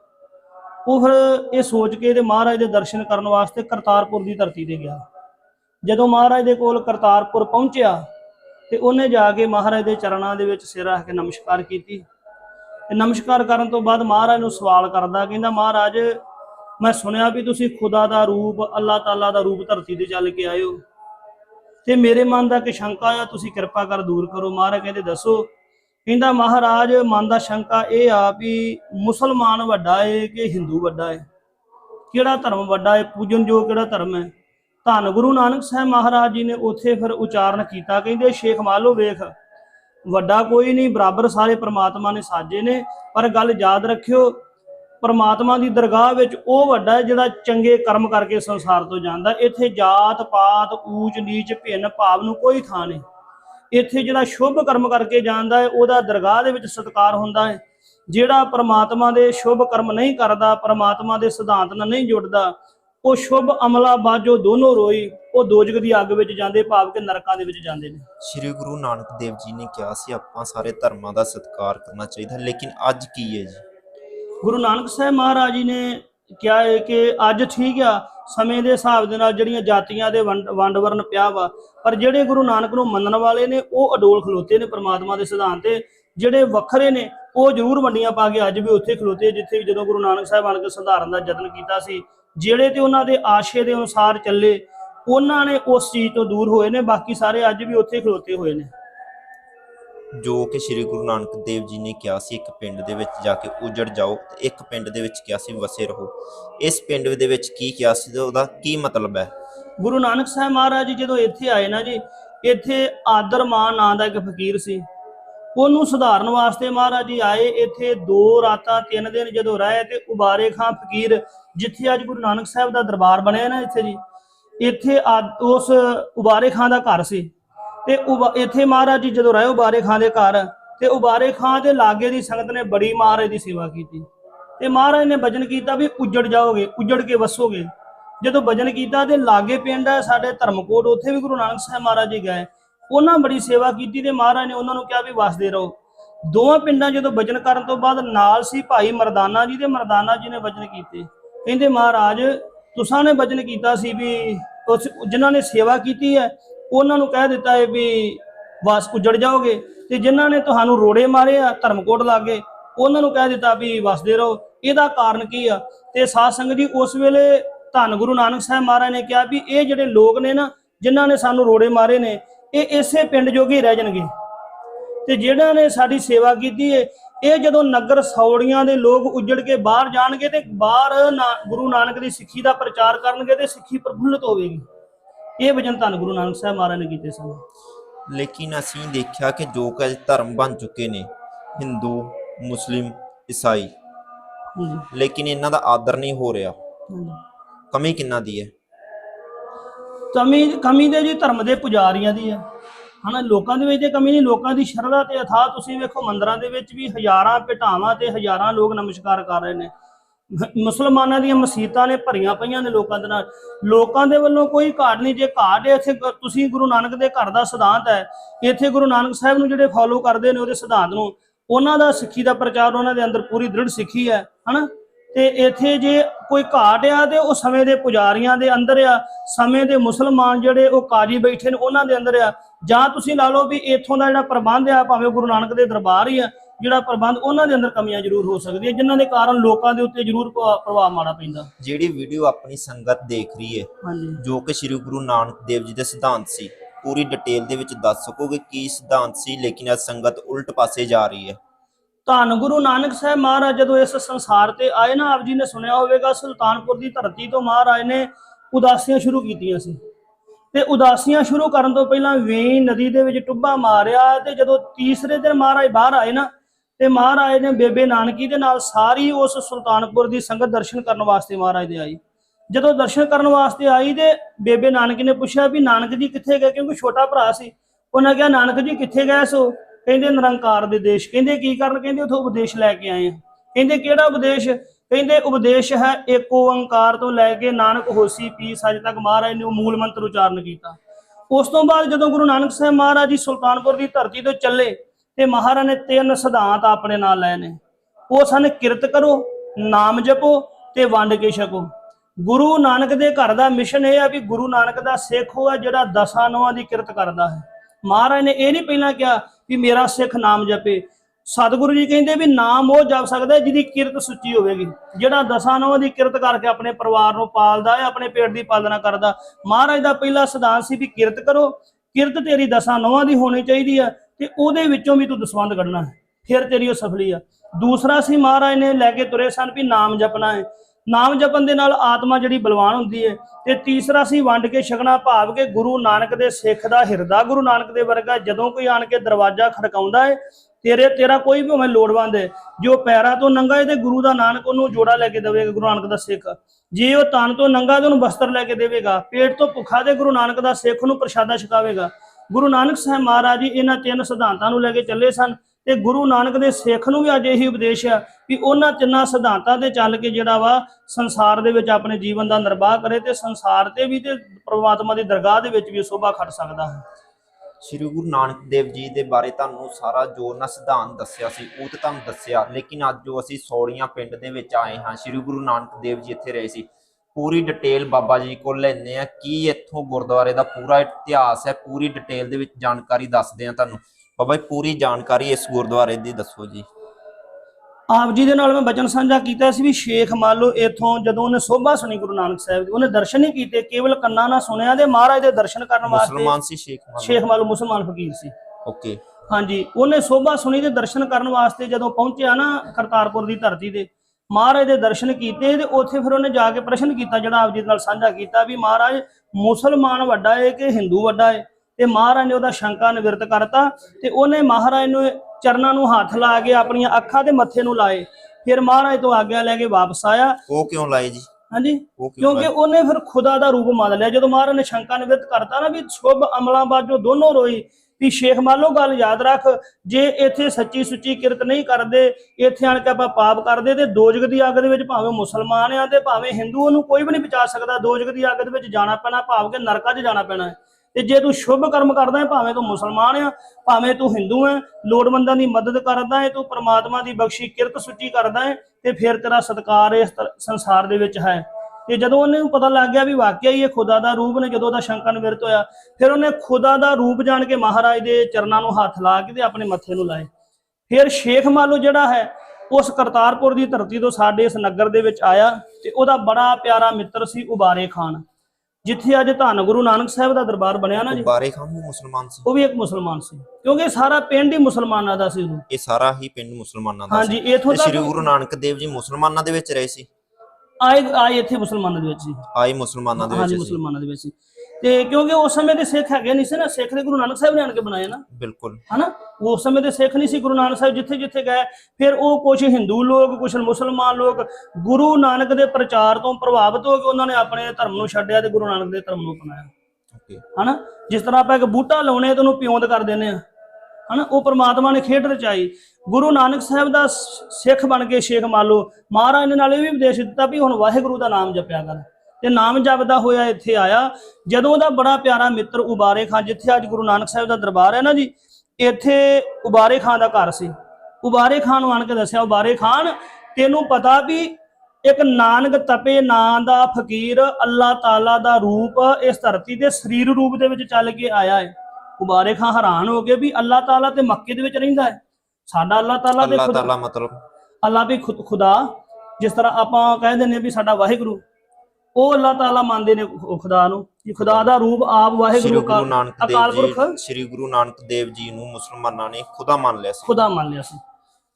ਉਹ ਫਿਰ ਇਹ ਸੋਚ ਕੇ ਤੇ ਮਹਾਰਾਜ ਦੇ ਦਰਸ਼ਨ ਕਰਨ ਵਾਸਤੇ ਕਰਤਾਰਪੁਰ ਦੀ ਧਰਤੀ ਤੇ ਗਿਆ। ਜਦੋਂ ਮਹਾਰਾਜ ਦੇ ਕੋਲ ਕਰਤਾਰਪੁਰ ਪਹੁੰਚਿਆ ਤੇ ਉਹਨੇ ਜਾ ਕੇ ਮਹਾਰਾਜ ਦੇ ਚਰਨਾਂ ਦੇ ਵਿੱਚ ਸਿਰ ਰੱਖ ਕੇ ਨਮਸਕਾਰ ਕੀਤੀ। ਨਮਸਕਾਰ ਕਰਨ ਤੋਂ ਬਾਅਦ ਮਹਾਰਾਜ ਨੂੰ ਸਵਾਲ ਕਰਦਾ, ਕਹਿੰਦਾ, ਮਹਾਰਾਜ, ਮੈਂ ਸੁਣਿਆ ਵੀ ਤੁਸੀਂ ਖੁਦਾ ਦਾ ਰੂਪ, ਅੱਲਾਹ ਤਾਲਾ ਦਾ ਰੂਪ ਧਰਤੀ ਤੇ ਚੱਲ ਕੇ ਆਏ ਹੋ ਤੇ ਮੇਰੇ ਮਨ ਦਾ ਕਿ ਸ਼ੰਕਾ ਆ, ਤੁਸੀਂ ਕਿਰਪਾ ਕਰ ਦੂਰ ਕਰੋ। ਮਹਾਰਾਜ ਕਹਿੰਦੇ, ਦੱਸੋ। ਕਹਿੰਦਾ, ਮਹਾਰਾਜ, ਮਨ ਦਾ ਸ਼ੰਕਾ ਇਹ ਆ ਵੀ ਮੁਸਲਮਾਨ ਵੱਡਾ ਏ ਕਿ ਹਿੰਦੂ ਵੱਡਾ ਏ? ਕਿਹੜਾ ਧਰਮ ਵੱਡਾ ਏ? ਪੂਜਨਯੋਗ ਕਿਹੜਾ ਧਰਮ ਹੈ? ਧੰਨ ਗੁਰੂ ਨਾਨਕ ਸਾਹਿਬ ਮਹਾਰਾਜ ਜੀ ਨੇ ਉੱਥੇ ਫਿਰ ਉਚਾਰਨ ਕੀਤਾ। ਕਹਿੰਦੇ, ਸ਼ੇਖ ਮਾਲੋ, ਵੇਖ ਵੱਡਾ ਕੋਈ ਨਹੀਂ, ਬਰਾਬਰ ਸਾਰੇ ਪ੍ਰਮਾਤਮਾ ਨੇ ਸਾਜੇ ਨੇ। ਪਰ ਗੱਲ ਯਾਦ ਰੱਖਿਓ, ਪਰਮਾਤਮਾ ਦੀ ਦਰਗਾਹ ਵਿੱਚ ਉਹ ਵੱਡਾ ਹੈ ਜਿਹੜਾ ਚੰਗੇ ਕਰਮ ਕਰਕੇ ਸੰਸਾਰ ਤੋਂ ਜਾਂਦਾ। ਇੱਥੇ ਜਾਤ ਪਾਤ, ਊਚ, ਨੀਚ, ਭਿੰਨ, ਭਾਵ ਨੂੰ ਕੋਈ ਥਾਂ ਨਹੀਂ। ਇੱਥੇ ਜਿਹੜਾ ਸ਼ੁਭ ਕਰਮ ਕਰਕੇ ਜਾਂਦਾ ਹੈ, ਉਹਦਾ ਦਰਗਾਹ ਦੇ ਵਿੱਚ ਸਤਿਕਾਰ ਹੁੰਦਾ ਹੈ। ਜਿਹੜਾ ਪਰਮਾਤਮਾ ਦੇ ਸ਼ੁਭ ਕਰਮ ਨਹੀਂ ਕਰਦਾ, ਪਰਮਾਤਮਾ ਦੇ ਸਿਧਾਂਤ ਨਾਲ ਨਹੀਂ ਜੁੜਦਾ, ਉਹ ਸ਼ੁਭ ਅਮਲਾ ਬਾਜੋ ਦੋਨੋਂ ਰੋਈ। ਉਹ ਦੋਜਕ ਦੀ ਅੱਗ ਵਿੱਚ ਜਾਂਦੇ ਭਾਵ ਕਿ ਨਰਕਾਂ ਦੇ ਵਿੱਚ ਜਾਂਦੇ ਨੇ।
ਸ੍ਰੀ ਗੁਰੂ ਨਾਨਕ ਦੇਵ ਜੀ ਨੇ ਕਿਹਾ ਸੀ ਆਪਾਂ ਸਾਰੇ ਧਰਮਾਂ ਦਾ ਸਤਿਕਾਰ ਕਰਨਾ ਚਾਹੀਦਾ ਲੇਕਿਨ ਅੱਜ ਕੀ ਹੈ ਜੀ?
ਗੁਰੂ ਨਾਨਕ ਸਾਹਿਬ ਮਹਾਰਾਜ ਜੀ ਨੇ ਕਿਹਾ ਹੈ ਕਿ ਅੱਜ ਠੀਕ ਆ ਸਮੇਂ ਦੇ ਹਿਸਾਬ ਦੇ ਨਾਲ ਜਿਹੜੀਆਂ ਜਾਤੀਆਂ ਦੇ ਵੰਡ ਵੰਡ ਵਰਨ ਪਿਆ ਵਾ ਪਰ ਜਿਹੜੇ ਗੁਰੂ ਨਾਨਕ ਨੂੰ ਮੰਨਣ ਵਾਲੇ ਨੇ ਉਹ ਅਡੋਲ ਖਲੋਤੇ ਨੇ ਪ੍ਰਮਾਤਮਾ ਦੇ ਸਿਧਾਂਤ ਤੇ। ਜਿਹੜੇ ਵੱਖਰੇ ਨੇ ਉਹ ਜ਼ਰੂਰ ਵੰਡੀਆਂ ਪਾ ਕੇ ਅੱਜ ਵੀ ਉੱਥੇ ਖਲੋਤੇ ਜਿੱਥੇ ਵੀ ਜਦੋਂ ਗੁਰੂ ਨਾਨਕ ਸਾਹਿਬ ਆਣ ਕੇ ਸੁਧਾਰਨ ਦਾ ਯਤਨ ਕੀਤਾ ਸੀ ਜਿਹੜੇ ਤੇ ਉਹਨਾਂ ਦੇ ਆਸ਼ੇ ਦੇ ਅਨੁਸਾਰ ਚੱਲੇ ਉਹਨਾਂ ਨੇ ਉਸ ਚੀਜ਼ ਤੋਂ ਦੂਰ ਹੋਏ ਨੇ ਬਾਕੀ ਸਾਰੇ ਅੱਜ ਵੀ ਉੱਥੇ ਖਲੋਤੇ ਹੋਏ ਨੇ।
ਜੋ ਕਿ ਸ੍ਰੀ ਗੁਰੂ ਨਾਨਕ ਦੇਵ ਜੀ ਨੇ ਕਿਹਾ ਸੀ ਇੱਕ ਪਿੰਡ ਦੇ ਵਿੱਚ ਜਾ ਕੇ ਉਜੜ ਜਾਓ ਤੇ ਇੱਕ ਪਿੰਡ ਦੇ ਵਿੱਚ ਕਿਹਾ ਸੀ ਵਸੇ ਰਹੋ। ਇਸ ਪਿੰਡ ਦੇ ਵਿੱਚ ਕੀ ਕਿਹਾ ਸੀ ਉਹਦਾ ਕੀ ਮਤਲਬ ਹੈ?
ਗੁਰੂ ਨਾਨਕ ਸਾਹਿਬ ਮਹਾਰਾਜ ਜੀ ਜਦੋਂ ਇੱਥੇ ਆਏ ਨਾ ਜੀ ਇੱਥੇ ਆਦਰ ਮਾਨ ਨਾਂ ਦਾ ਇੱਕ ਫਕੀਰ ਸੀ। ਉਹਨੂੰ ਸੁਧਾਰਨ ਵਾਸਤੇ ਮਹਾਰਾਜ ਜੀ ਆਏ ਇੱਥੇ ਦੋ ਰਾਤਾਂ ਤਿੰਨ ਦਿਨ ਜਦੋਂ ਰਹੇ ਤੇ ਉਬਾਰੇ ਖਾਂ ਫਕੀਰ ਜਿੱਥੇ ਅੱਜ ਗੁਰੂ ਨਾਨਕ ਸਾਹਿਬ ਦਾ ਦਰਬਾਰ ਬਣਿਆ ਨਾ ਇੱਥੇ ਜੀ। ਇੱਥੇ ਆ- ਉਸ ਉਬਾਰੇ ਖਾਂ ਦਾ ਘਰ ਸੀ। ਤੇ ਉਬਾ- ਇੱਥੇ ਮਹਾਰਾਜ ਜੀ ਜਦੋਂ ਰਹੇ ਉਬਾਰੇ ਖਾਂ ਦੇ ਘਰ, ਤੇ ਉਬਾਰੇ ਖਾਂ ਦੇ ਲਾਗੇ ਦੀ ਸੰਗਤ ਨੇ ਬੜੀ ਮਹਾਰਾਜ ਦੀ ਸੇਵਾ ਕੀਤੀ। ਤੇ ਮਹਾਰਾਜ ਨੇ ਭਜਨ ਕੀਤਾ ਵੀ ਉੱਜੜ ਜਾਓਗੇ, ਉੱਜੜ ਕੇ ਵਸੋਗੇ। ਜਦੋਂ ਭਜਨ ਕੀਤਾ ਤੇ ਲਾਗੇ ਪਿੰਡ ਹੈ ਸਾਡੇ ਧਰਮਕੋਟ, ਉੱਥੇ ਵੀ ਗੁਰੂ ਨਾਨਕ ਸਾਹਿਬ ਮਹਾਰਾਜ ਜੀ ਗਏ। ਉਹਨਾਂ ਬੜੀ ਸੇਵਾ ਕੀਤੀ ਤੇ ਮਹਾਰਾਜ ਨੇ ਉਹਨਾਂ ਨੂੰ ਕਿਹਾ ਵੀ ਵਸਦੇ ਰਹੋ। ਦੋਵਾਂ ਪਿੰਡਾਂ ਜਦੋਂ ਭਜਨ ਕਰਨ ਤੋਂ ਬਾਅਦ ਨਾਲ ਸੀ ਭਾਈ ਮਰਦਾਨਾ ਜੀ ਤੇ ਮਰਦਾਨਾ ਜੀ ਨੇ ਭਜਨ ਕੀਤੇ। ਕਹਿੰਦੇ ਮਹਾਰਾਜ ਤੁਸਾਂ ਨੇ ਭਜਨ ਕੀਤਾ ਸੀ ਵੀ ਉਸ ਜਿਨ੍ਹਾਂ ਨੇ ਸੇਵਾ ਕੀਤੀ ਹੈ, ਉਹਨਾਂ ਨੂੰ ਕਹਿ ਦਿੱਤਾ ਹੈ ਵੀ ਬਸ ਉੱਜੜ ਜਾਓਗੇ। ਤੇ ਜਿਨ੍ਹਾਂ ਨੇ ਤੁਹਾਨੂੰ ਰੋੜੇ ਮਾਰੇ ਆ, ਧਰਮਕੋਟ ਲਾਗੇ ਉਹਨਾਂ ਨੂੰ ਕਹਿ ਦਿੱਤਾ ਵੀ ਵਸਦੇ ਰਹੋ। ਇਹਦਾ ਕਾਰਨ ਕੀ ਆ? ਤੇ ਸਾਧ ਸੰਗਤ ਜੀ ਉਸ ਵੇਲੇ ਧੰਨ ਗੁਰੂ ਨਾਨਕ ਸਾਹਿਬ ਮਹਾਰਾਜ ਨੇ ਕਿਹਾ ਵੀ ਇਹ ਜਿਹੜੇ ਲੋਕ ਨੇ ਨਾ, ਜਿਨ੍ਹਾਂ ਨੇ ਸਾਨੂੰ ਰੋੜੇ ਮਾਰੇ ਨੇ, ਇਹ ਇਸੇ ਪਿੰਡ ਜੋਗੇ ਰਹਿ ਜਾਣਗੇ। ਤੇ ਜਿਹੜਾ ਨੇ ਸਾਡੀ ਸੇਵਾ ਕੀਤੀ ਹੈ ਇਹ ਜਦੋਂ ਨਗਰ ਸੌੜੀਆਂ ਦੇ ਲੋਕ ਉੱਜੜ ਕੇ ਬਾਹਰ ਜਾਣਗੇ ਤੇ ਬਾਹਰ ਗੁਰੂ ਨਾਨਕ ਦੀ ਸਿੱਖੀ ਦਾ ਪ੍ਰਚਾਰ ਕਰਨਗੇ ਤੇ ਸਿੱਖੀ ਪ੍ਰਫੁੱਲਤ ਹੋਵੇਗੀ। ਇਹ ਵਜਨ ਧੰਨ ਗੁਰੂ ਨਾਨਕ ਸਾਹਿਬ ਮਹਾਰਾਜ ਨੇ ਕੀਤੇ ਸਨ।
ਲੇਕਿਨ ਅਸੀਂ ਦੇਖਿਆ ਕਿ ਜੋ ਕਿ ਅੱਜ ਧਰਮ ਬਣ ਚੁੱਕੇ ਨੇ ਹਿੰਦੂ ਮੁਸਲਿਮ ਈਸਾਈ ਲੇਕਿਨ ਇਹਨਾਂ ਦਾ ਆਦਰ ਨਹੀਂ ਹੋ ਰਿਹਾ। ਕਮੀ ਕਿੰਨਾ ਦੀ ਹੈ?
ਕਮੀ ਕਮੀ ਦੇ ਜੀ ਧਰਮ ਦੇ ਪੁਜਾਰੀਆਂ ਦੀ ਹੈ। ਹਨਾ, ਲੋਕਾਂ ਦੇ ਵਿੱਚ ਤੇ ਕਮੀ ਨਹੀਂ, ਲੋਕਾਂ ਦੀ ਸ਼ਰਧਾ ਤੇ ਅਥਾਹ ਤੁਸੀਂ ਵੇਖੋ ਮੰਦਰਾਂ ਦੇ ਵਿੱਚ ਵੀ ਹਜ਼ਾਰਾਂ ਭਟਾਵਾਂ ਤੇ ਹਜ਼ਾਰਾਂ ਲੋਕ ਨਮਸਕਾਰ ਕਰ ਰਹੇ ਨੇ। ਮੁਸਲਮਾਨਾਂ ਦੀਆਂ ਮਸਜਿਦਾਂ ਨੇ ਭਰੀਆਂ ਪਈਆਂ ਨੇ ਲੋਕਾਂ ਦੇ ਨਾਲ। ਲੋਕਾਂ ਦੇ ਵੱਲੋਂ ਕੋਈ ਘਾਟ ਨਹੀਂ, ਜੇ ਘਾਟ ਹੈ, ਇੱਥੇ ਤੁਸੀਂ ਗੁਰੂ ਨਾਨਕ ਦੇ ਘਰ ਦਾ ਸਿਧਾਂਤ ਹੈ, ਇੱਥੇ ਗੁਰੂ ਨਾਨਕ ਸਾਹਿਬ ਨੂੰ ਜਿਹੜੇ ਫਾਲੋ ਕਰਦੇ ਨੇ ਉਹਦੇ ਸਿਧਾਂਤ ਨੂੰ, ਉਹਨਾਂ ਦਾ ਸਿੱਖੀ ਦਾ ਪ੍ਰਚਾਰ ਉਹਨਾਂ ਦੇ ਅੰਦਰ ਪੂਰੀ ਦ੍ਰਿੜ ਸਿੱਖੀ ਹੈ, ਹਨਾ? ਤੇ ਇੱਥੇ ਜੇ ਕੋਈ ਘਾਟ ਆ ਤੇ ਉਹ ਸਮੇਂ ਦੇ ਪੁਜਾਰੀਆਂ ਦੇ ਅੰਦਰ ਆ, ਸਮੇਂ ਦੇ ਮੁਸਲਮਾਨ ਜਿਹੜੇ ਉਹ ਕਾਜੀ ਬੈਠੇ ਨੇ, ਉਹਨਾਂ ਦੇ ਅੰਦਰ ਆ ਜਾਂ ਤੁਸੀਂ ਲਾ ਲਓ ਵੀ ਇੱਥੋਂ ਦਾ ਜਿਹੜਾ ਪ੍ਰਬੰਧ ਆ ਭਾਵੇਂ ਗੁਰੂ ਨਾਨਕ ਦੇ ਦਰਬਾਰ ਹੀ ਆ ਜਿਹੜਾ ਪ੍ਰਬੰਧ ਉਹਨਾਂ ਦੇ ਅੰਦਰ ਕਮੀਆਂ ਜ਼ਰੂਰ ਹੋ ਸਕਦੀਆਂ ਜਿਨ੍ਹਾਂ ਦੇ ਕਾਰਨ ਲੋਕਾਂ ਦੇ ਉੱਤੇ ਜ਼ਰੂਰ ਪ੍ਰਭਾ- ਪ੍ਰਭਾਵ ਮਾੜਾ ਪੈਂਦਾ।
ਜਿਹੜੀ ਵੀਡੀਓ ਆਪਣੀ ਸੰਗਤ ਦੇਖ ਰਹੀ ਹੈ ਜੋ ਕਿ ਸ੍ਰੀ ਗੁਰੂ ਨਾਨਕ ਦੇਵ ਜੀ ਦੇ ਸਿਧਾਂਤ ਸੀ ਪੂਰੀ ਡਿਟੇਲ ਦੇ ਵਿੱਚ ਦੱਸ ਸਕੋਗੇ ਕੀ ਸਿਧਾਂਤ ਸੀ ਲੇਕਿਨ ਅੱਜ ਸੰਗਤ ਉਲਟ ਪਾਸੇ ਜਾ ਰਹੀ ਹੈ
ਧੰਨ ਗੁਰੂ ਨਾਨਕ ਸਾਹਿਬ ਮਹਾਰਾਜ ਜਦੋਂ ਇਸ ਸੰਸਾਰ ਤੇ ਆਏ ਨਾ ਆਪ ਜੀ ਨੇ ਸੁਣਿਆ ਹੋਵੇਗਾ ਸੁਲਤਾਨਪੁਰ ਦੀ ਧਰਤੀ ਤੋਂ ਮਹਾਰਾਜ ਨੇ ਉਦਾਸੀਆਂ ਸ਼ੁਰੂ ਕੀਤੀਆਂ ਸੀ। ਤੇ ਉਦਾਸੀਆਂ ਸ਼ੁਰੂ ਕਰਨ ਤੋਂ ਪਹਿਲਾਂ ਵੇਈ ਨਦੀ ਦੇ ਵਿੱਚ ਟੁੱਬਾ ਮਾਰਿਆ ਤੇ ਜਦੋਂ ਤੀਸਰੇ ਦਿਨ ਮਹਾਰਾਜ ਬਾਹਰ ਆਏ ਨਾ, ਤੇ ਮਹਾਰਾਜ ਨੇ ਬੇਬੇ ਨਾਨਕੀ ਦੇ ਨਾਲ ਸਾਰੀ ਉਸ ਸੁਲਤਾਨਪੁਰ ਦੀ ਸੰਗਤ ਦਰਸ਼ਨ ਕਰਨ ਵਾਸਤੇ ਮਹਾਰਾਜ ਦੇ ਆਈ। ਜਦੋਂ ਦਰਸ਼ਨ ਕਰਨ ਵਾਸਤੇ ਆਈ ਤੇ ਬੇਬੇ ਨਾਨਕੀ ਨੇ ਪੁੱਛਿਆ ਵੀ ਨਾਨਕ ਜੀ ਕਿੱਥੇ ਗਏ? ਕਿਉਂਕਿ ਛੋਟਾ ਭਰਾ ਸੀ। ਉਹਨਾਂ ਕਿਹਾ, ਨਾਨਕ ਜੀ ਕਿੱਥੇ ਗਏ ਸੋ? ਕਹਿੰਦੇ ਨਿਰੰਕਾਰ ਦੇ ਦੇਸ਼। ਕਹਿੰਦੇ ਕੀ ਕਰਨ? ਕਹਿੰਦੇ ਉਥੋਂ ਉਪਦੇਸ਼ ਲੈ ਕੇ ਆਏ ਆ। ਕਹਿੰਦੇ ਕਿਹੜਾ ਉਪਦੇਸ਼? ਕਹਿੰਦੇ ਉਪਦੇਸ਼ ਹੈ ਏਕ ਓੰਕਾਰ ਤੋਂ ਲੈ ਕੇ ਨਾਨਕ ਹੋਸੀ ਪੀ ਸੱਜ ਤੱਕ ਮਹਾਰਾਜ ਨੇ ਉਹ ਮੂਲ ਮੰਤਰ ਉਚਾਰਨ ਕੀਤਾ। ਉਸ ਤੋਂ ਬਾਅਦ ਜਦੋਂ ਗੁਰੂ ਨਾਨਕ ਸਾਹਿਬ ਮਹਾਰਾਜ ਜੀ ਸੁਲਤਾਨਪੁਰ ਦੀ ਧਰਤੀ ਤੋਂ ਚੱਲੇ ਤੇ ਮਹਾਰਾਜ ਨੇ ਤਿੰਨ ਸਿਧਾਂਤ ਆਪਣੇ ਨਾਲ ਲਏ ਨੇ। ਉਹ ਸਨ ਕਿਰਤ ਕਰੋ, ਨਾਮ ਜਪੋ ਤੇ ਵੰਡ ਕੇ ਛਕੋ। ਗੁਰੂ ਨਾਨਕ ਦੇ ਘਰ ਦਾ ਮਿਸ਼ਨ ਇਹ ਆ ਵੀ ਗੁਰੂ ਨਾਨਕ ਦਾ ਸਿੱਖ ਉਹ ਆ ਜਿਹੜਾ ਦਸਾਂ ਨੋਆਂ ਦੀ ਕਿਰਤ ਕਰਦਾ ਹੈ। ਮਹਾਰਾਜ ਨੇ ਇਹ ਨਹੀਂ ਪਹਿਲਾਂ ਕਿਹਾ ਵੀ ਮੇਰਾ ਸਿੱਖ ਨਾਮ ਜਪੇ। ਸਤਿਗੁਰੂ ਜੀ ਕਹਿੰਦੇ ਵੀ ਨਾਮ ਉਹ ਜਪ ਸਕਦਾ ਜਿਹਦੀ ਕਿਰਤ ਸੁੱਚੀ ਹੋਵੇਗੀ, ਜਿਹੜਾ ਦਸਾਂ ਨੋਆਂ ਦੀ ਕਿਰਤ ਕਰਕੇ ਆਪਣੇ ਪਰਿਵਾਰ ਨੂੰ ਪਾਲਦਾ ਹੈ, ਆਪਣੇ ਪੇਟ ਦੀ ਪਾਲਣਾ ਕਰਦਾ। ਮਹਾਰਾਜ ਦਾ ਪਹਿਲਾ ਸਿਧਾਂਤ ਸੀ ਵੀ ਕਿਰਤ ਕਰੋ, ਕਿਰਤ ਤੇਰੀ ਦਸਾਂ ਨੋਆਂ ਦੀ ਹੋਣੀ ਚਾਹੀਦੀ ਆ ਤੇ ਉਹਦੇ ਵਿੱਚੋਂ ਵੀ ਤੂੰ ਦਸਵੰਦ ਕੱਢਣਾ ਹੈ, ਫਿਰ ਤੇਰੀ ਉਹ ਸਫਲੀ ਆ। ਦੂਸਰਾ ਸੀ ਮਹਾਰਾਜ ਨੇ ਲੈ ਕੇ ਤੁਰੇ ਸਨ ਵੀ ਨਾਮ ਜਪਣਾ ਹੈ। ਨਾਮ ਜਪਣ ਦੇ ਨਾਲ ਆਤਮਾ ਜਿਹੜੀ ਬਲਵਾਨ ਹੁੰਦੀ ਹੈ ਤੇ ਤੀਸਰਾ ਸੀ ਵੰਡ ਕੇ ਛਕਣਾ ਭਾਵ ਕਿ ਗੁਰੂ ਨਾਨਕ ਦੇ ਸਿੱਖ ਦਾ ਹਿਰਦਾ ਗੁਰੂ ਨਾਨਕ ਦੇ ਵਰਗਾ ਜਦੋਂ ਕੋਈ ਆਣ ਕੇ ਦਰਵਾਜ਼ਾ ਖੜਕਾਉਂਦਾ ਹੈ ਤੇਰੇ ਤੇਰਾ ਕੋਈ ਵੀ ਭਾਵੇਂ ਲੋੜਵੰਦ ਹੈ, ਜੋ ਪੈਰਾਂ ਤੋਂ ਨੰਗਾ ਹੈ ਤੇ ਗੁਰੂ ਦਾ ਨਾਨਕ ਉਹਨੂੰ ਜੋੜਾ ਲੈ ਕੇ ਦੇਵੇਗਾ, ਗੁਰੂ ਨਾਨਕ ਦਾ ਸਿੱਖ। ਜੇ ਉਹ ਤਨ ਤੋਂ ਨੰਗਾ ਤੇ ਉਹਨੂੰ ਬਸਤਰ ਲੈ ਕੇ ਦੇਵੇਗਾ, ਪੇਟ ਤੋਂ ਭੁੱਖਾ ਤੇ ਗੁਰੂ ਨਾਨਕ ਦਾ ਸਿੱਖ ਨੂੰ ਪ੍ਰਸ਼ਾਦਾ ਛਕਾਵੇਗਾ। ਗੁਰੂ ਨਾਨਕ ਸਾਹਿਬ ਮਹਾਰਾਜ ਜੀ ਇਹਨਾਂ ਤਿੰਨ ਸਿਧਾਂਤਾਂ ਨੂੰ ਲੈ ਕੇ ਚੱਲੇ ਸਨ ਤੇ ਗੁਰੂ ਨਾਨਕ ਦੇ ਸਿੱਖ ਨੂੰ ਵੀ ਅੱਜ ਇਹੀ ਉਪਦੇਸ਼ ਆ ਵੀ ਉਹਨਾਂ ਤਿੰਨਾਂ ਸਿਧਾਂਤਾਂ ਤੇ ਚੱਲ ਕੇ ਜਿਹੜਾ ਵਾ ਸੰਸਾਰ ਦੇ ਵਿੱਚ ਆਪਣੇ ਜੀਵਨ ਦਾ ਨਿਰਵਾਹ ਕਰੇ ਤੇ ਸੰਸਾਰ ਤੇ ਵੀ ਤੇ ਪ੍ਰਮਾਤਮਾ ਦੀ ਦਰਗਾਹ ਦੇ ਵਿੱਚ ਵੀ ਸੋਭਾ ਖੜ ਸਕਦਾ ਹੈ।
ਸ਼੍ਰੀ ਗੁਰੂ ਨਾਨਕ ਦੇਵ ਜੀ ਦੇ ਬਾਰੇ ਤੁਹਾਨੂੰ ਸਾਰਾ ਜੋ ਨਾ ਸਿਧਾਂਤ ਦੱਸਿਆ ਸੀ, ਉਹ ਤਾਂ ਤੁਹਾਨੂੰ ਦੱਸਿਆ। ਲੇਕਿਨ ਅੱਜ ਜੋ ਅਸੀਂ ਸੌੜੀਆਂ ਪਿੰਡ ਦੇ ਵਿੱਚ ਆਏ ਹਾਂ, ਸ਼੍ਰੀ ਗੁਰੂ ਨਾਨਕ ਦੇਵ ਜੀ ਇੱਥੇ ਰਹੇ ਸੀ, ਪੂਰੀ ਡਿਟੇਲ ਬਾਬਾ ਜੀ ਕੋਲ ਲੈਣੇ ਆ ਕੀ ਇੱਥੋਂ ਗੁਰਦੁਆਰੇ ਦਾ ਪੂਰਾ ਇਤਿਹਾਸ ਹੈ, ਪੂਰੀ ਡਿਟੇਲ ਦੇ ਵਿੱਚ ਜਾਣਕਾਰੀ ਦੱਸਦੇ ਆ ਤੁਹਾਨੂੰ। ਬਾਬਾ ਜੀ, ਪੂਰੀ ਜਾਣਕਾਰੀ ਇਸ ਗੁਰਦੁਆਰੇ ਦੀ ਦੱਸੋ ਜੀ।
ਆਪ ਜੀ ਦੇ ਨਾਲ ਮੈਂ ਬਚਨ ਸਾਂਝਾ ਕੀਤਾ ਸੀ ਵੀ ਸ਼ੇਖ ਮੰਨ ਲਓ ਇਥੋਂ ਜਦੋਂ ਉਹਨੇ ਸੋਭਾ ਸੁਣੀ ਗੁਰੂ ਨਾਨਕ ਸਾਹਿਬ ਦੀ ਉਹਨੇ ਦਰਸ਼ਨ ਨਹੀਂ ਕੀਤੇ ਕੇਵਲ ਕੰਨਾਂ ਨਾਲ ਸੁਣਿਆ ਤੇ ਮਹਾਰਾਜ ਦੇ ਦਰਸ਼ਨ ਕਰਨ ਵਾਸਤੇ
ਮੁਸਲਮਾਨ ਸੀ ਸ਼ੇਖ
ਸ਼ੇਖ ਮੰਨ ਲਓ ਮੁਸਲਮਾਨ ਫਕੀਰ ਸੀ।
ਓਕੇ।
ਹਾਂਜੀ ਉਹਨੇ ਸੋਭਾ ਸੁਣੀ ਦੇ ਦਰਸ਼ਨ ਕਰਨ ਵਾਸਤੇ ਜਦੋਂ ਪਹੁੰਚਿਆ ਨਾ ਕਰਤਾਰਪੁਰ ਦੀ ਧਰਤੀ ਤੇ ਮਹਾਰਾਜ ਦੇ ਦਰਸ਼ਨ ਕੀਤੇ ਤੇ ਉੱਥੇ ਫਿਰ ਉਹਨੇ ਜਾ ਕੇ ਪ੍ਰਸ਼ਨ ਕੀਤਾ ਜਿਹੜਾ ਆਪ ਜੀ ਦੇ ਨਾਲ ਸਾਂਝਾ ਕੀਤਾ ਵੀ ਮਹਾਰਾਜ ਮੁਸਲਮਾਨ ਵੱਡਾ ਹੈ ਕਿ ਹਿੰਦੂ ਵੱਡਾ ਹੈ ਤੇ ਮਹਾਰਾਜ ਨੇ ਉਹਦਾ ਸ਼ੰਕਾ ਨਿਵਰਤ ਕਰਤਾ ਤੇ ਉਹਨੇ ਮਹਾਰਾਜ ਨੂੰ ਚਰਨਾਂ ਨੂੰ ਹੱਥ ਲਾ ਕੇ ਆਪਣੀਆਂ ਅੱਖਾਂ ਤੇ ਮੱਥੇ ਨੂੰ ਲਾਏ। ਫਿਰ ਮਹਾਰਾਜ ਤੋਂ ਆਗਿਆ ਲੈ ਕੇ ਵਾਪਸ ਆਇਆ।
ਉਹ ਕਿਉਂ ਲਾਏ ਜੀ?
ਹਾਂਜੀ? ਕਿਉਂਕਿ? ਉਹਨੇ ਫਿਰ ਖੁਦਾ ਦਾ ਰੂਪ ਮੰਨ ਲਿਆ। ਜਦੋਂ ਮਹਾਰਾਜ ਨੇ ਸ਼ੰਕਾ ਨਿਵਰਤ ਕਰਤਾ ਨਾ ਵੀ ਸ਼ੁਭ ਅਮਲਾਂ ਬਾਝੋਂ ਦੋਨੋਂ ਰੋਈ ਵੀ ਸ਼ੇਖ ਮੰਨ ਲਓ ਗੱਲ ਯਾਦ ਰੱਖ ਜੇ ਇੱਥੇ ਸੱਚੀ ਸੁੱਚੀ ਕਿਰਤ ਨਹੀਂ ਕਰਦੇ ਇੱਥੇ ਆਣ ਕੇ ਆਪਾਂ ਪਾਪ ਕਰਦੇ ਤੇ ਦੋਜਗ ਦੀ ਅੱਗ ਦੇ ਵਿੱਚ ਭਾਵੇਂ ਮੁਸਲਮਾਨ ਆ ਤੇ ਭਾਵੇਂ ਹਿੰਦੂ ਉਹਨੂੰ ਕੋਈ ਵੀ ਨਹੀਂ ਬਚਾ ਸਕਦਾ। ਦੋਜਗ ਦੀ ਅੱਗ ਦੇ ਵਿੱਚ ਜਾਣਾ ਪੈਣਾ ਭਾਵ ਕਿ ਨਰਕਾਂ 'ਚ ਜਾਣਾ ਪੈਣਾ ਹੈ। ਤੇ ਜੇ ਤੂੰ ਸ਼ੁਭ ਕਰਮ ਕਰਦਾ ਹੈ, ਭਾਵੇਂ ਤੂੰ ਮੁਸਲਮਾਨ ਆ, ਭਾਵੇਂ ਤੂੰ ਹਿੰਦੂ ਹੈ ਲੋੜਵੰਦਾਂ ਦੀ ਮਦਦ ਕਰਦਾ ਹੈ, ਤੂੰ ਪ੍ਰਮਾਤਮਾ ਦੀ ਬਖਸ਼ੀ, ਕਿਰਤ ਸੁੱਚੀ ਕਰਦਾ ਹੈ, ਤੇ ਫਿਰ ਤੇਰਾ ਸਤਕਾਰ ਇਸ ਸੰਸਾਰ ਦੇ ਵਿੱਚ ਹੈ। ਤੇ ਜਦੋਂ ਉਹਨੂੰ ਪਤਾ ਲੱਗ ਗਿਆ ਵੀ ਵਾਕਿਆ ਹੀ ਇਹ ਖੁਦਾ ਦਾ ਰੂਪ ਨੇ, ਜਦੋਂ ਉਹਦਾ ਸ਼ੰਕਾ ਵਿਰਤ ਹੋਇਆ, ਫਿਰ ਉਹਨੇ ਖੁਦਾ ਦਾ ਰੂਪ ਜਾਣ ਕੇ ਮਹਾਰਾਜ ਦੇ ਚਰਨਾਂ ਨੂੰ ਹੱਥ ਲਾ ਕੇ ਤੇ ਆਪਣੇ ਮੱਥੇ ਨੂੰ ਲਾਏ। ਫਿਰ ਸ਼ੇਖ ਮਾਲੂ ਜਿਹੜਾ ਹੈ, ਉਸ ਕਰਤਾਰਪੁਰ ਦੀ ਧਰਤੀ ਤੋਂ ਸਾਡੇ ਇਸ ਨਗਰ ਦੇ ਵਿੱਚ ਆਇਆ ਤੇ ਉਹਦਾ ਬੜਾ ਪਿਆਰਾ ਮਿੱਤਰ ਸੀ ਉਬਾਰੇ ਖਾਨ। ਜਿੱਥੇ ਅੱਜ ਧੰਨ ਗੁਰੂ ਨਾਨਕ ਸਾਹਿਬ ਦਾ ਦਰਬਾਰ ਬਣਿਆ ਨਾ ਜੀ।
ਬਾਰੇ ਖਾਨ ਵੀ ਮੁਸਲਮਾਨ ਸੀ।
ਉਹ ਵੀ ਇੱਕ ਮੁਸਲਮਾਨ ਸੀ। ਕਿਉਂਕਿ ਸਾਰਾ ਪਿੰਡ ਹੀ ਮੁਸਲਮਾਨਾਂ ਦਾ ਸੀ ਉਦੋਂ।
ਇਹ ਸਾਰਾ ਹੀ ਪਿੰਡ ਮੁਸਲਮਾਨਾਂ ਦਾ
ਹਾਂਜੀ ਇਥੋਂ
ਤੇ ਸ੍ਰੀ
ਤੱਕ
ਗੁਰੂ ਨਾਨਕ ਦੇਵ ਜੀ ਮੁਸਲਮਾਨਾਂ ਦੇ ਵਿੱਚ ਰਹੇ ਸੀ।
ਆਏ ਆਏ ਇੱਥੇ ਮੁਸਲਮਾਨਾਂ ਦੇ ਵਿੱਚ ਸੀ
ਆਏ ਮੁਸਲਮਾਨਾਂ ਦੇ
ਹਾਂਜੀ
ਵਿੱਚ ਸੀ।
ਮੁਸਲਮਾਨਾਂ ਦੇ ਵਿੱਚ ਸੀ। ਤੇ ਕਿਉਂਕਿ ਉਸ ਸਮੇਂ ਦੇ ਸਿੱਖ ਹੈਗੇ ਨਹੀਂ ਸੀ ਨਾ ਸਿੱਖ ਦੇ ਗੁਰੂ ਨਾਨਕ ਸਾਹਿਬ ਨੇ ਆਣ ਕੇ ਬਣਾਏ ਨਾ।
ਬਿਲਕੁਲ।
ਹਨਾ? ਉਸ ਸਮੇਂ ਦੇ ਸਿੱਖ ਨਹੀਂ ਸੀ ਗੁਰੂ ਨਾਨਕ ਸਾਹਿਬ ਜਿੱਥੇ ਜਿੱਥੇ ਗਏ। ਫਿਰ ਉਹ ਕੁਝ ਹਿੰਦੂ ਲੋਕ ਕੁਝ ਮੁਸਲਮਾਨ ਲੋਕ ਗੁਰੂ ਨਾਨਕ ਦੇ ਪ੍ਰਚਾਰ ਤੋਂ ਪ੍ਰਭਾਵਿਤ ਹੋ ਕੇ ਉਹਨਾਂ ਨੇ ਆਪਣੇ ਧਰਮ ਨੂੰ ਛੱਡਿਆ ਤੇ ਗੁਰੂ ਨਾਨਕ ਦੇ ਧਰਮ ਨੂੰ ਅਪਣਾਇਆ। ਹਨਾ? ਜਿਸ ਤਰ੍ਹਾਂ ਆਪਾਂ ਇੱਕ ਬੂਟਾ ਲਾਉਣੇ ਤੇ ਉਹਨੂੰ ਪਿਉਂਦ ਕਰ ਦਿੰਦੇ ਆ। ਹਨਾ? ਉਹ ਪ੍ਰਮਾਤਮਾ ਨੇ ਖੇਡ ਰਚਾਈ। ਗੁਰੂ ਨਾਨਕ ਸਾਹਿਬ ਦਾ ਸਿੱਖ ਬਣ ਕੇ ਸ਼ੇਖ ਮੰਨ ਲਓ ਮਹਾਰਾਜ ਨੇ ਨਾਲ ਇਹ ਵੀ ਉਪਦੇਸ਼ ਦਿੱਤਾ ਵੀ ਹੁਣ ਵਾਹਿਗੁਰੂ ਦਾ ਨਾਮ ਜਪਿਆ ਕਰ। ਤੇ ਨਾਮ ਜਪਦਾ ਹੋਇਆ ਇੱਥੇ ਆਇਆ। ਜਦੋਂ ਉਹਦਾ ਬੜਾ ਪਿਆਰਾ ਮਿੱਤਰ ਉਬਾਰੇ ਖਾਨ ਜਿੱਥੇ ਅੱਜ ਗੁਰੂ ਨਾਨਕ ਸਾਹਿਬ ਦਾ ਦਰਬਾਰ ਹੈ ਨਾ ਜੀ ਇੱਥੇ ਉਬਾਰੇ ਖਾਨ ਦਾ ਘਰ ਸੀ। ਉਬਾਰੇ ਖਾਨ ਨੂੰ ਆਣ ਕੇ ਦੱਸਿਆ ਉਬਾਰੇ ਖਾਨ ਤੈਨੂੰ ਪਤਾ ਵੀ ਇੱਕ ਨਾਨਕ ਤਪੇ ਨਾਂ ਦਾ ਫਕੀਰ ਅੱਲਾਹ ਤਾਲਾ ਦਾ ਰੂਪ ਇਸ ਧਰਤੀ ਦੇ ਸਰੀਰ ਰੂਪ ਦੇ ਵਿੱਚ ਚੱਲ ਕੇ ਆਇਆ ਹੈ ਉਬਾਰੇ ਖਾਨ ਹੈਰਾਨ ਹੋ ਗਏ ਵੀ ਅੱਲਾਹ ਤਾਲਾ ਤੇ ਮੱਕੇ ਦੇ ਵਿੱਚ ਰਹਿੰਦਾ ਹੈ ਸਾਡਾ ਅੱਲਾਹ ਤਾਲਾ ਤੇ
ਅੱਲਾਹ ਤਾਲਾ ਮਤਲਬ।
ਅੱਲਾਹ ਵੀ ਖੁਦ- ਖੁਦਾ। ਜਿਸ ਤਰ੍ਹਾਂ ਆਪਾਂ ਕਹਿ ਦਿੰਦੇ ਹਾਂ ਵੀ ਸਾਡਾ ਵਾਹਿਗੁਰੂ ਉਹ ਅੱਲਾਹ ਤਾਲਾ ਮੰਨਦੇ ਨੇ ਖੁਦਾ ਨੂੰ ਕਿ ਖੁਦਾ ਦਾ ਰੂਪ ਆਪ ਵਾਹਿਗੁਰੂ
ਗੁਰੂ
ਅਕਾਲ ਪੁਰਖ
ਸ੍ਰੀ ਗੁਰੂ ਨਾਨਕ ਦੇਵ ਜੀ ਨੂੰ ਮੁਸਲਮਾਨਾਂ ਨੇ ਖੁਦਾ ਮੰਨ ਲਿਆ ਸੀ।
ਖੁਦਾ ਮੰਨ ਲਿਆ ਸੀ।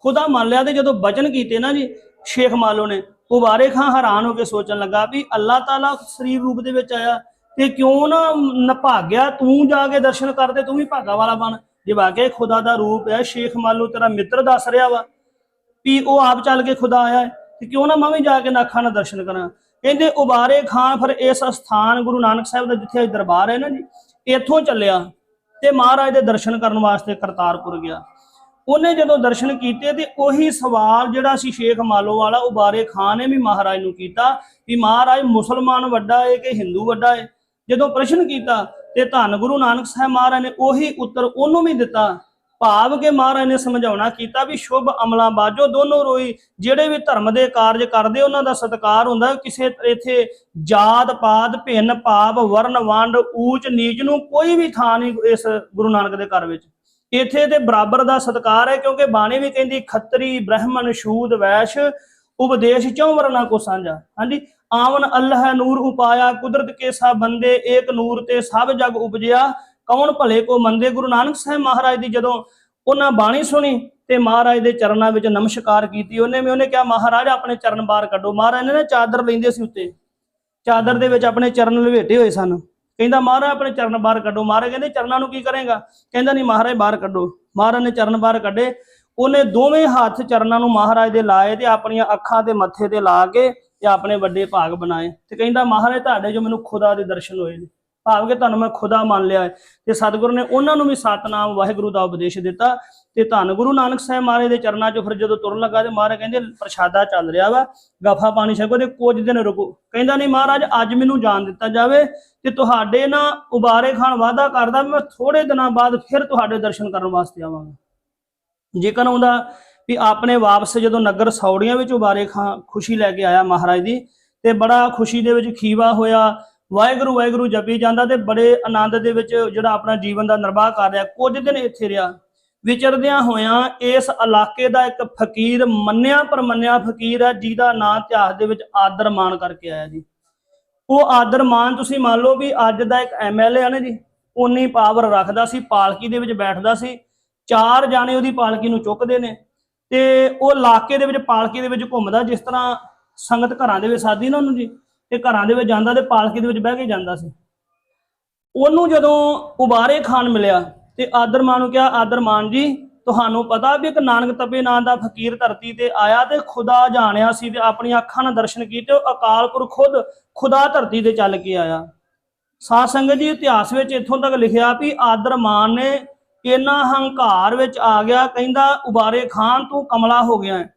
ਖੁਦਾ ਮੰਨ ਲਿਆ ਤੇ ਜਦੋਂ ਬਚਨ ਕੀਤੇ ਨਾ ਜੀ ਸ਼ੇਖ ਮਾਲੋ ਨੇ ਉਬਾਰੇ ਖਾਂ ਹੈਰਾਨ ਹੋ ਕੇ ਸੋਚਣ ਲੱਗਾ ਵੀ ਅੱਲਾਹ ਤਾਲਾ ਸਰੀਰ ਰੂਪ ਦੇ ਵਿੱਚ ਆਇਆ ਤੇ ਕਿਉਂ ਨਾ ਨਭਾਗਿਆ ਤੂੰ ਜਾ ਕੇ ਦਰਸ਼ਨ ਕਰਦੇ ਤੂੰ ਵੀ ਭਾਗਾ ਵਾਲਾ ਬਣ। ਜੇ ਵਾਕਿਆ ਖੁਦਾ ਦਾ ਰੂਪ ਹੈ ਸ਼ੇਖ ਮਾਲੋ ਤੇਰਾ ਮਿੱਤਰ ਦੱਸ ਰਿਹਾ ਵਾ ਵੀ ਉਹ ਆਪ ਚੱਲ ਕੇ ਖੁਦਾ ਆਇਆ ਤੇ ਕਿਉਂ ਨਾ ਮੈਂ ਵੀ ਜਾ ਕੇ ਨਾਖਾਂ ਨਾਲ ਦਰਸ਼ਨ ਕਰਾਂ? ਕਹਿੰਦੇ ਉਬਾਰੇ ਖਾਂ ਫਿਰ ਇਸ ਸਥਾਨ ਗੁਰੂ ਨਾਨਕ ਸਾਹਿਬ ਦਾ ਜਿੱਥੇ ਅੱਜ ਦਰਬਾਰ ਹੈ ਨਾ ਜੀ, ਇੱਥੋਂ ਚੱਲਿਆ ਤੇ ਮਹਾਰਾਜ ਦੇ ਦਰਸ਼ਨ ਕਰਨ ਵਾਸਤੇ ਕਰਤਾਰਪੁਰ ਗਿਆ। ਉਹਨੇ ਜਦੋਂ ਦਰਸ਼ਨ ਕੀਤੇ ਤੇ ਉਹੀ ਸਵਾਲ ਜਿਹੜਾ ਸੀ ਸ਼ੇਖ ਮਾਲੋ ਵਾਲਾ, ਉਬਾਰੇ ਖਾਨ ਨੇ ਵੀ ਮਹਾਰਾਜ ਨੂੰ ਕੀਤਾ ਵੀ ਮਹਾਰਾਜ ਮੁਸਲਮਾਨ ਵੱਡਾ ਹੈ ਕਿ ਹਿੰਦੂ ਵੱਡਾ ਹੈ ਜਦੋਂ ਪ੍ਰਸ਼ਨ ਕੀਤਾ ਤੇ ਧੰਨ ਗੁਰੂ ਨਾਨਕ ਸਾਹਿਬ ਮਹਾਰਾਜ ਨੇ ਉਹੀ ਉੱਤਰ ਉਹਨੂੰ ਵੀ ਦਿੱਤਾ ਭਾਵ ਕਿ ਮਹਾਰਾਜ ਨੇ ਸਮਝਾਉਣਾ ਕੀਤਾ ਵੀ ਸ਼ੁਭ ਅਮਲਾਂ ਬਾਝੋ ਦੋਨੋਂ ਰੋਈ, ਜਿਹੜੇ ਵੀ ਧਰਮ ਦੇ ਕਾਰਜ ਕਰਦੇ, ਉਹਨਾਂ ਦਾ ਸਤਿਕਾਰ ਹੁੰਦਾ, ਕਿਸੇ ਇੱਥੇ ਜਾਤ ਪਾਤ, ਭਿੰਨ ਭਾਵ ਵਰਨ ਵੰਡ, ਊਚ ਨੀਚ ਨੂੰ ਕੋਈ ਵੀ ਥਾਂ ਨਹੀਂ ਇਸ ਗੁਰੂ ਨਾਨਕ ਦੇ ਘਰ ਵਿੱਚ। ਇੱਥੇ ਤੇ ਬਰਾਬਰ ਦਾ ਸਤਿਕਾਰ ਹੈ, ਕਿਉਂਕਿ ਬਾਣੀ ਵੀ ਕਹਿੰਦੀ, ਖੱਤਰੀ, ਬ੍ਰਾਹਮਣ ਸ਼ੂਦ ਵੈਸ਼, ਉਪਦੇਸ਼ ਚੋਂ ਵਰਨਾ ਕੋ ਸਾਂਝਾ। ਹਾਂਜੀ, ਆਵਨ ਅੱਲਾਹ ਨੂਰ ਉਪਾਇਆ, ਕੁਦਰਤ ਕੇ ਸਭ ਬੰਦੇ, ਏਕ ਨੂਰ ਤੇ ਸਭ ਜਗ ਉਪਜਿਆ। ਕੌਣ ਭਲੇ ਕੋ ਮੰਦੇ? ਗੁਰੂ ਨਾਨਕ ਸਾਹਿਬ ਮਹਾਰਾਜ ਦੀ ਜਦੋਂ ਉਹਨਾਂ ਬਾਣੀ ਸੁਣੀ ਤੇ ਮਹਾਰਾਜ ਦੇ ਚਰਨਾਂ ਵਿੱਚ ਨਮਸਕਾਰ ਕੀਤੀ, ਉਹਨੇ ਵੀ ਉਹਨੇ ਕਿਹਾ, ਮਹਾਰਾਜ, ਆਪਣੇ ਚਰਨ ਬਾਹਰ ਕੱਢੋ। ਮਹਾਰਾਜ ਨੇ ਨਾ ਚਾਦਰ ਲੈਂਦੇ ਸੀ ਉੱਤੇ। ਚਾਦਰ ਦੇ ਵਿੱਚ ਆਪਣੇ ਚਰਨ ਲਵੇਟੇ ਹੋਏ ਸਨ। ਕਹਿੰਦਾ, ਮਹਾਰਾਜ, ਆਪਣੇ ਚਰਨ ਬਾਹਰ ਕੱਢੋ। ਮਹਾਰਾਜ ਕਹਿੰਦੇ, ਚਰਨਾਂ ਨੂੰ ਕੀ ਕਰੇਗਾ? ਕਹਿੰਦਾ, ਨਹੀਂ, ਮਹਾਰਾਜ, ਬਾਹਰ ਕੱਢੋ। ਮਹਾਰਾਜ ਨੇ ਚਰਨ ਬਾਹਰ ਕੱਢੇ। ਉਹਨੇ ਦੋਵੇਂ ਹੱਥ ਚਰਨਾਂ ਨੂੰ ਮਹਾਰਾਜ ਦੇ ਲਾਏ ਤੇ ਆਪਣੀਆਂ ਅੱਖਾਂ ਤੇ ਮੱਥੇ ਤੇ ਲਾ ਕੇ ਤੇ ਆਪਣੇ ਵੱਡੇ ਭਾਗ ਬਣਾਏ। ਤੇ ਕਹਿੰਦਾ, ਮਹਾਰਾਜ, ਤੁਹਾਡੇ ਜੋ ਮੈਨੂੰ ਖੁਦਾ ਦੇ ਦਰਸ਼ਨ ਹੋਏ ਨੇ। ਭਾਵ ਕਿ ਤੁਹਾਨੂੰ ਮੈਂ ਖੁਦਾ ਮੰਨ ਲਿਆ ਹੈ। ਤੇ ਸਤਿਗੁਰੂ ਨੇ ਉਹਨਾਂ ਨੂੰ ਵੀ ਸਤਨਾਮ, ਵਾਹਿਗੁਰੂ ਦਾ ਉਪਦੇਸ਼ ਦਿੱਤਾ। ਤੇ ਧੰਨ ਗੁਰੂ ਨਾਨਕ ਸਾਹਿਬ ਮਹਾਰਾਜ ਦੇ ਚਰਨਾਂ 'ਚੋਂ ਫਿਰ ਜਦੋਂ ਤੁਰਨ ਲੱਗਾ ਤੇ ਮਹਾਰਾਜ ਕਹਿੰਦੇ, ਪ੍ਰਸ਼ਾਦਾ ਚੱਲ ਰਿਹਾ ਵਾ, ਗਾਫਾ ਪਾਣੀ ਛਕੋ ਤੇ ਕੁਝ ਦਿਨ ਰੁਕੋ। ਕਹਿੰਦਾ, ਨਹੀਂ ਮਹਾਰਾਜ, ਅੱਜ ਮੈਨੂੰ ਜਾਣ ਦਿੱਤਾ ਜਾਵੇ ਤੇ ਤੁਹਾਡੇ ਨਾ ਉਬਾਰੇ ਖਾਨ ਵਾਅਦਾ ਕਰਦਾ, ਮੈਂ ਥੋੜੇ ਦਿਨਾਂ ਬਾਅਦ ਫਿਰ ਤੁਹਾਡੇ ਦਰਸ਼ਨ ਕਰਨ ਵਾਸਤੇ ਆਵਾਂਗਾ। ਜੇਕਰ ਆਉਂਦਾ ਵੀ ਆਪਣੇ ਵਾਪਸ ਜਦੋਂ ਨਗਰ ਸੌੜੀਆਂ ਵਿੱਚ ਉਬਾਰੇ ਖਾਂ ਖੁਸ਼ੀ ਲੈ ਕੇ ਆਇਆ ਮਹਾਰਾਜ ਦੀ, ਤੇ ਬੜਾ ਖੁਸ਼ੀ ਦੇ ਵਿੱਚ ਖੀਵਾ ਹੋਇਆ ਵਾਹਿਗੁਰੂ ਵਾਹਿਗੁਰੂ ਜਪੀ ਜਾਂਦਾ ਤੇ ਬੜੇ ਆਨੰਦ ਦੇ ਵਿੱਚ ਜਿਹੜਾ ਆਪਣਾ ਜੀਵਨ ਦਾ ਨਿਰਵਾਹ ਕਰ ਰਿਹਾ। ਕੁਝ ਦਿਨ ਇੱਥੇ ਰਿਹਾ। ਵਿਚਰਦਿਆਂ ਹੋਇਆਂ ਇਸ ਇਲਾਕੇ ਦਾ ਇੱਕ ਫਕੀਰ ਮੰਨਿਆ ਪਰਮੰਨਿਆ ਫਕੀਰ ਹੈ, ਜਿਹਦਾ ਨਾਂ ਇਤਿਹਾਸ ਦੇ ਵਿੱਚ ਆਦਰ ਮਾਨ ਕਰਕੇ ਆਇਆ ਜੀ। ਉਹ ਆਦਰ ਮਾਨ ਤੁਸੀਂ ਮੰਨ ਲਓ ਵੀ ਅੱਜ ਦਾ ਇੱਕ ਐਮਐਲਏ ਆ ਨਾ ਜੀ ਉਨੀ ਪਾਵਰ ਰੱਖਦਾ ਸੀ, ਪਾਲਕੀ ਦੇ ਵਿੱਚ ਬੈਠਦਾ ਸੀ। ਚਾਰ ਜਾਣੇ ਉਹਦੀ ਪਾਲਕੀ ਨੂੰ ਚੁੱਕਦੇ ਨੇ ਤੇ ਉਹ ਇਲਾਕੇ ਦੇ ਵਿੱਚ ਪਾਲਕੀ ਦੇ ਵਿੱਚ ਘੁੰਮਦਾ, ਜਿਸ ਤਰ੍ਹਾਂ ਸੰਗਤ ਘਰਾਂ ਦੇ ਵਿੱਚ ਸਾਦੀ ਨਾ ਉਹਨੂੰ ਜੀ। ਤੇ ਘਰਾਂ ਦੇ ਵਿੱਚ ਜਾਂਦਾ ਤੇ ਪਾਲਕੀ ਦੇ ਵਿੱਚ ਬਹਿ ਕੇ ਜਾਂਦਾ ਸੀ। ਉਹਨੂੰ ਜਦੋਂ ਉਬਾਰੇ ਖਾਨ ਮਿਲਿਆ ਤੇ ਆਦਰ ਮਾਨ ਨੂੰ ਕਿਹਾ, ਆਦਰ ਮਾਨ ਜੀ, ਤੁਹਾਨੂੰ ਪਤਾ ਵੀ ਇੱਕ ਨਾਨਕ ਤਪੇ ਨਾਂ ਦਾ ਫਕੀਰ ਧਰਤੀ ਤੇ ਆਇਆ ਤੇ ਖੁਦਾ ਜਾਣਿਆ ਸੀ ਤੇ ਆਪਣੀਆਂ ਅੱਖਾਂ ਨਾਲ ਦਰਸ਼ਨ ਕੀਤੇ, ਉਹ ਅਕਾਲ ਪੁਰਖ ਖੁਦ ਖੁਦਾ ਧਰਤੀ ਤੇ ਚੱਲ ਕੇ ਆਇਆ। ਸਾਧ ਸੰਗਤ ਜੀ, ਇਤਿਹਾਸ ਵਿੱਚ ਇੱਥੋਂ ਤੱਕ ਲਿਖਿਆ ਵੀ ਆਦਰ ਮਾਨ ਨੇ ਇੰਨਾ ਹੰਕਾਰ ਵਿੱਚ ਆ ਗਿਆ, ਕਹਿੰਦਾ, ਉਬਾਰੇ ਖਾਨ ਤੂੰ ਕਮਲਾ ਹੋ ਗਿਆ ਹੈ।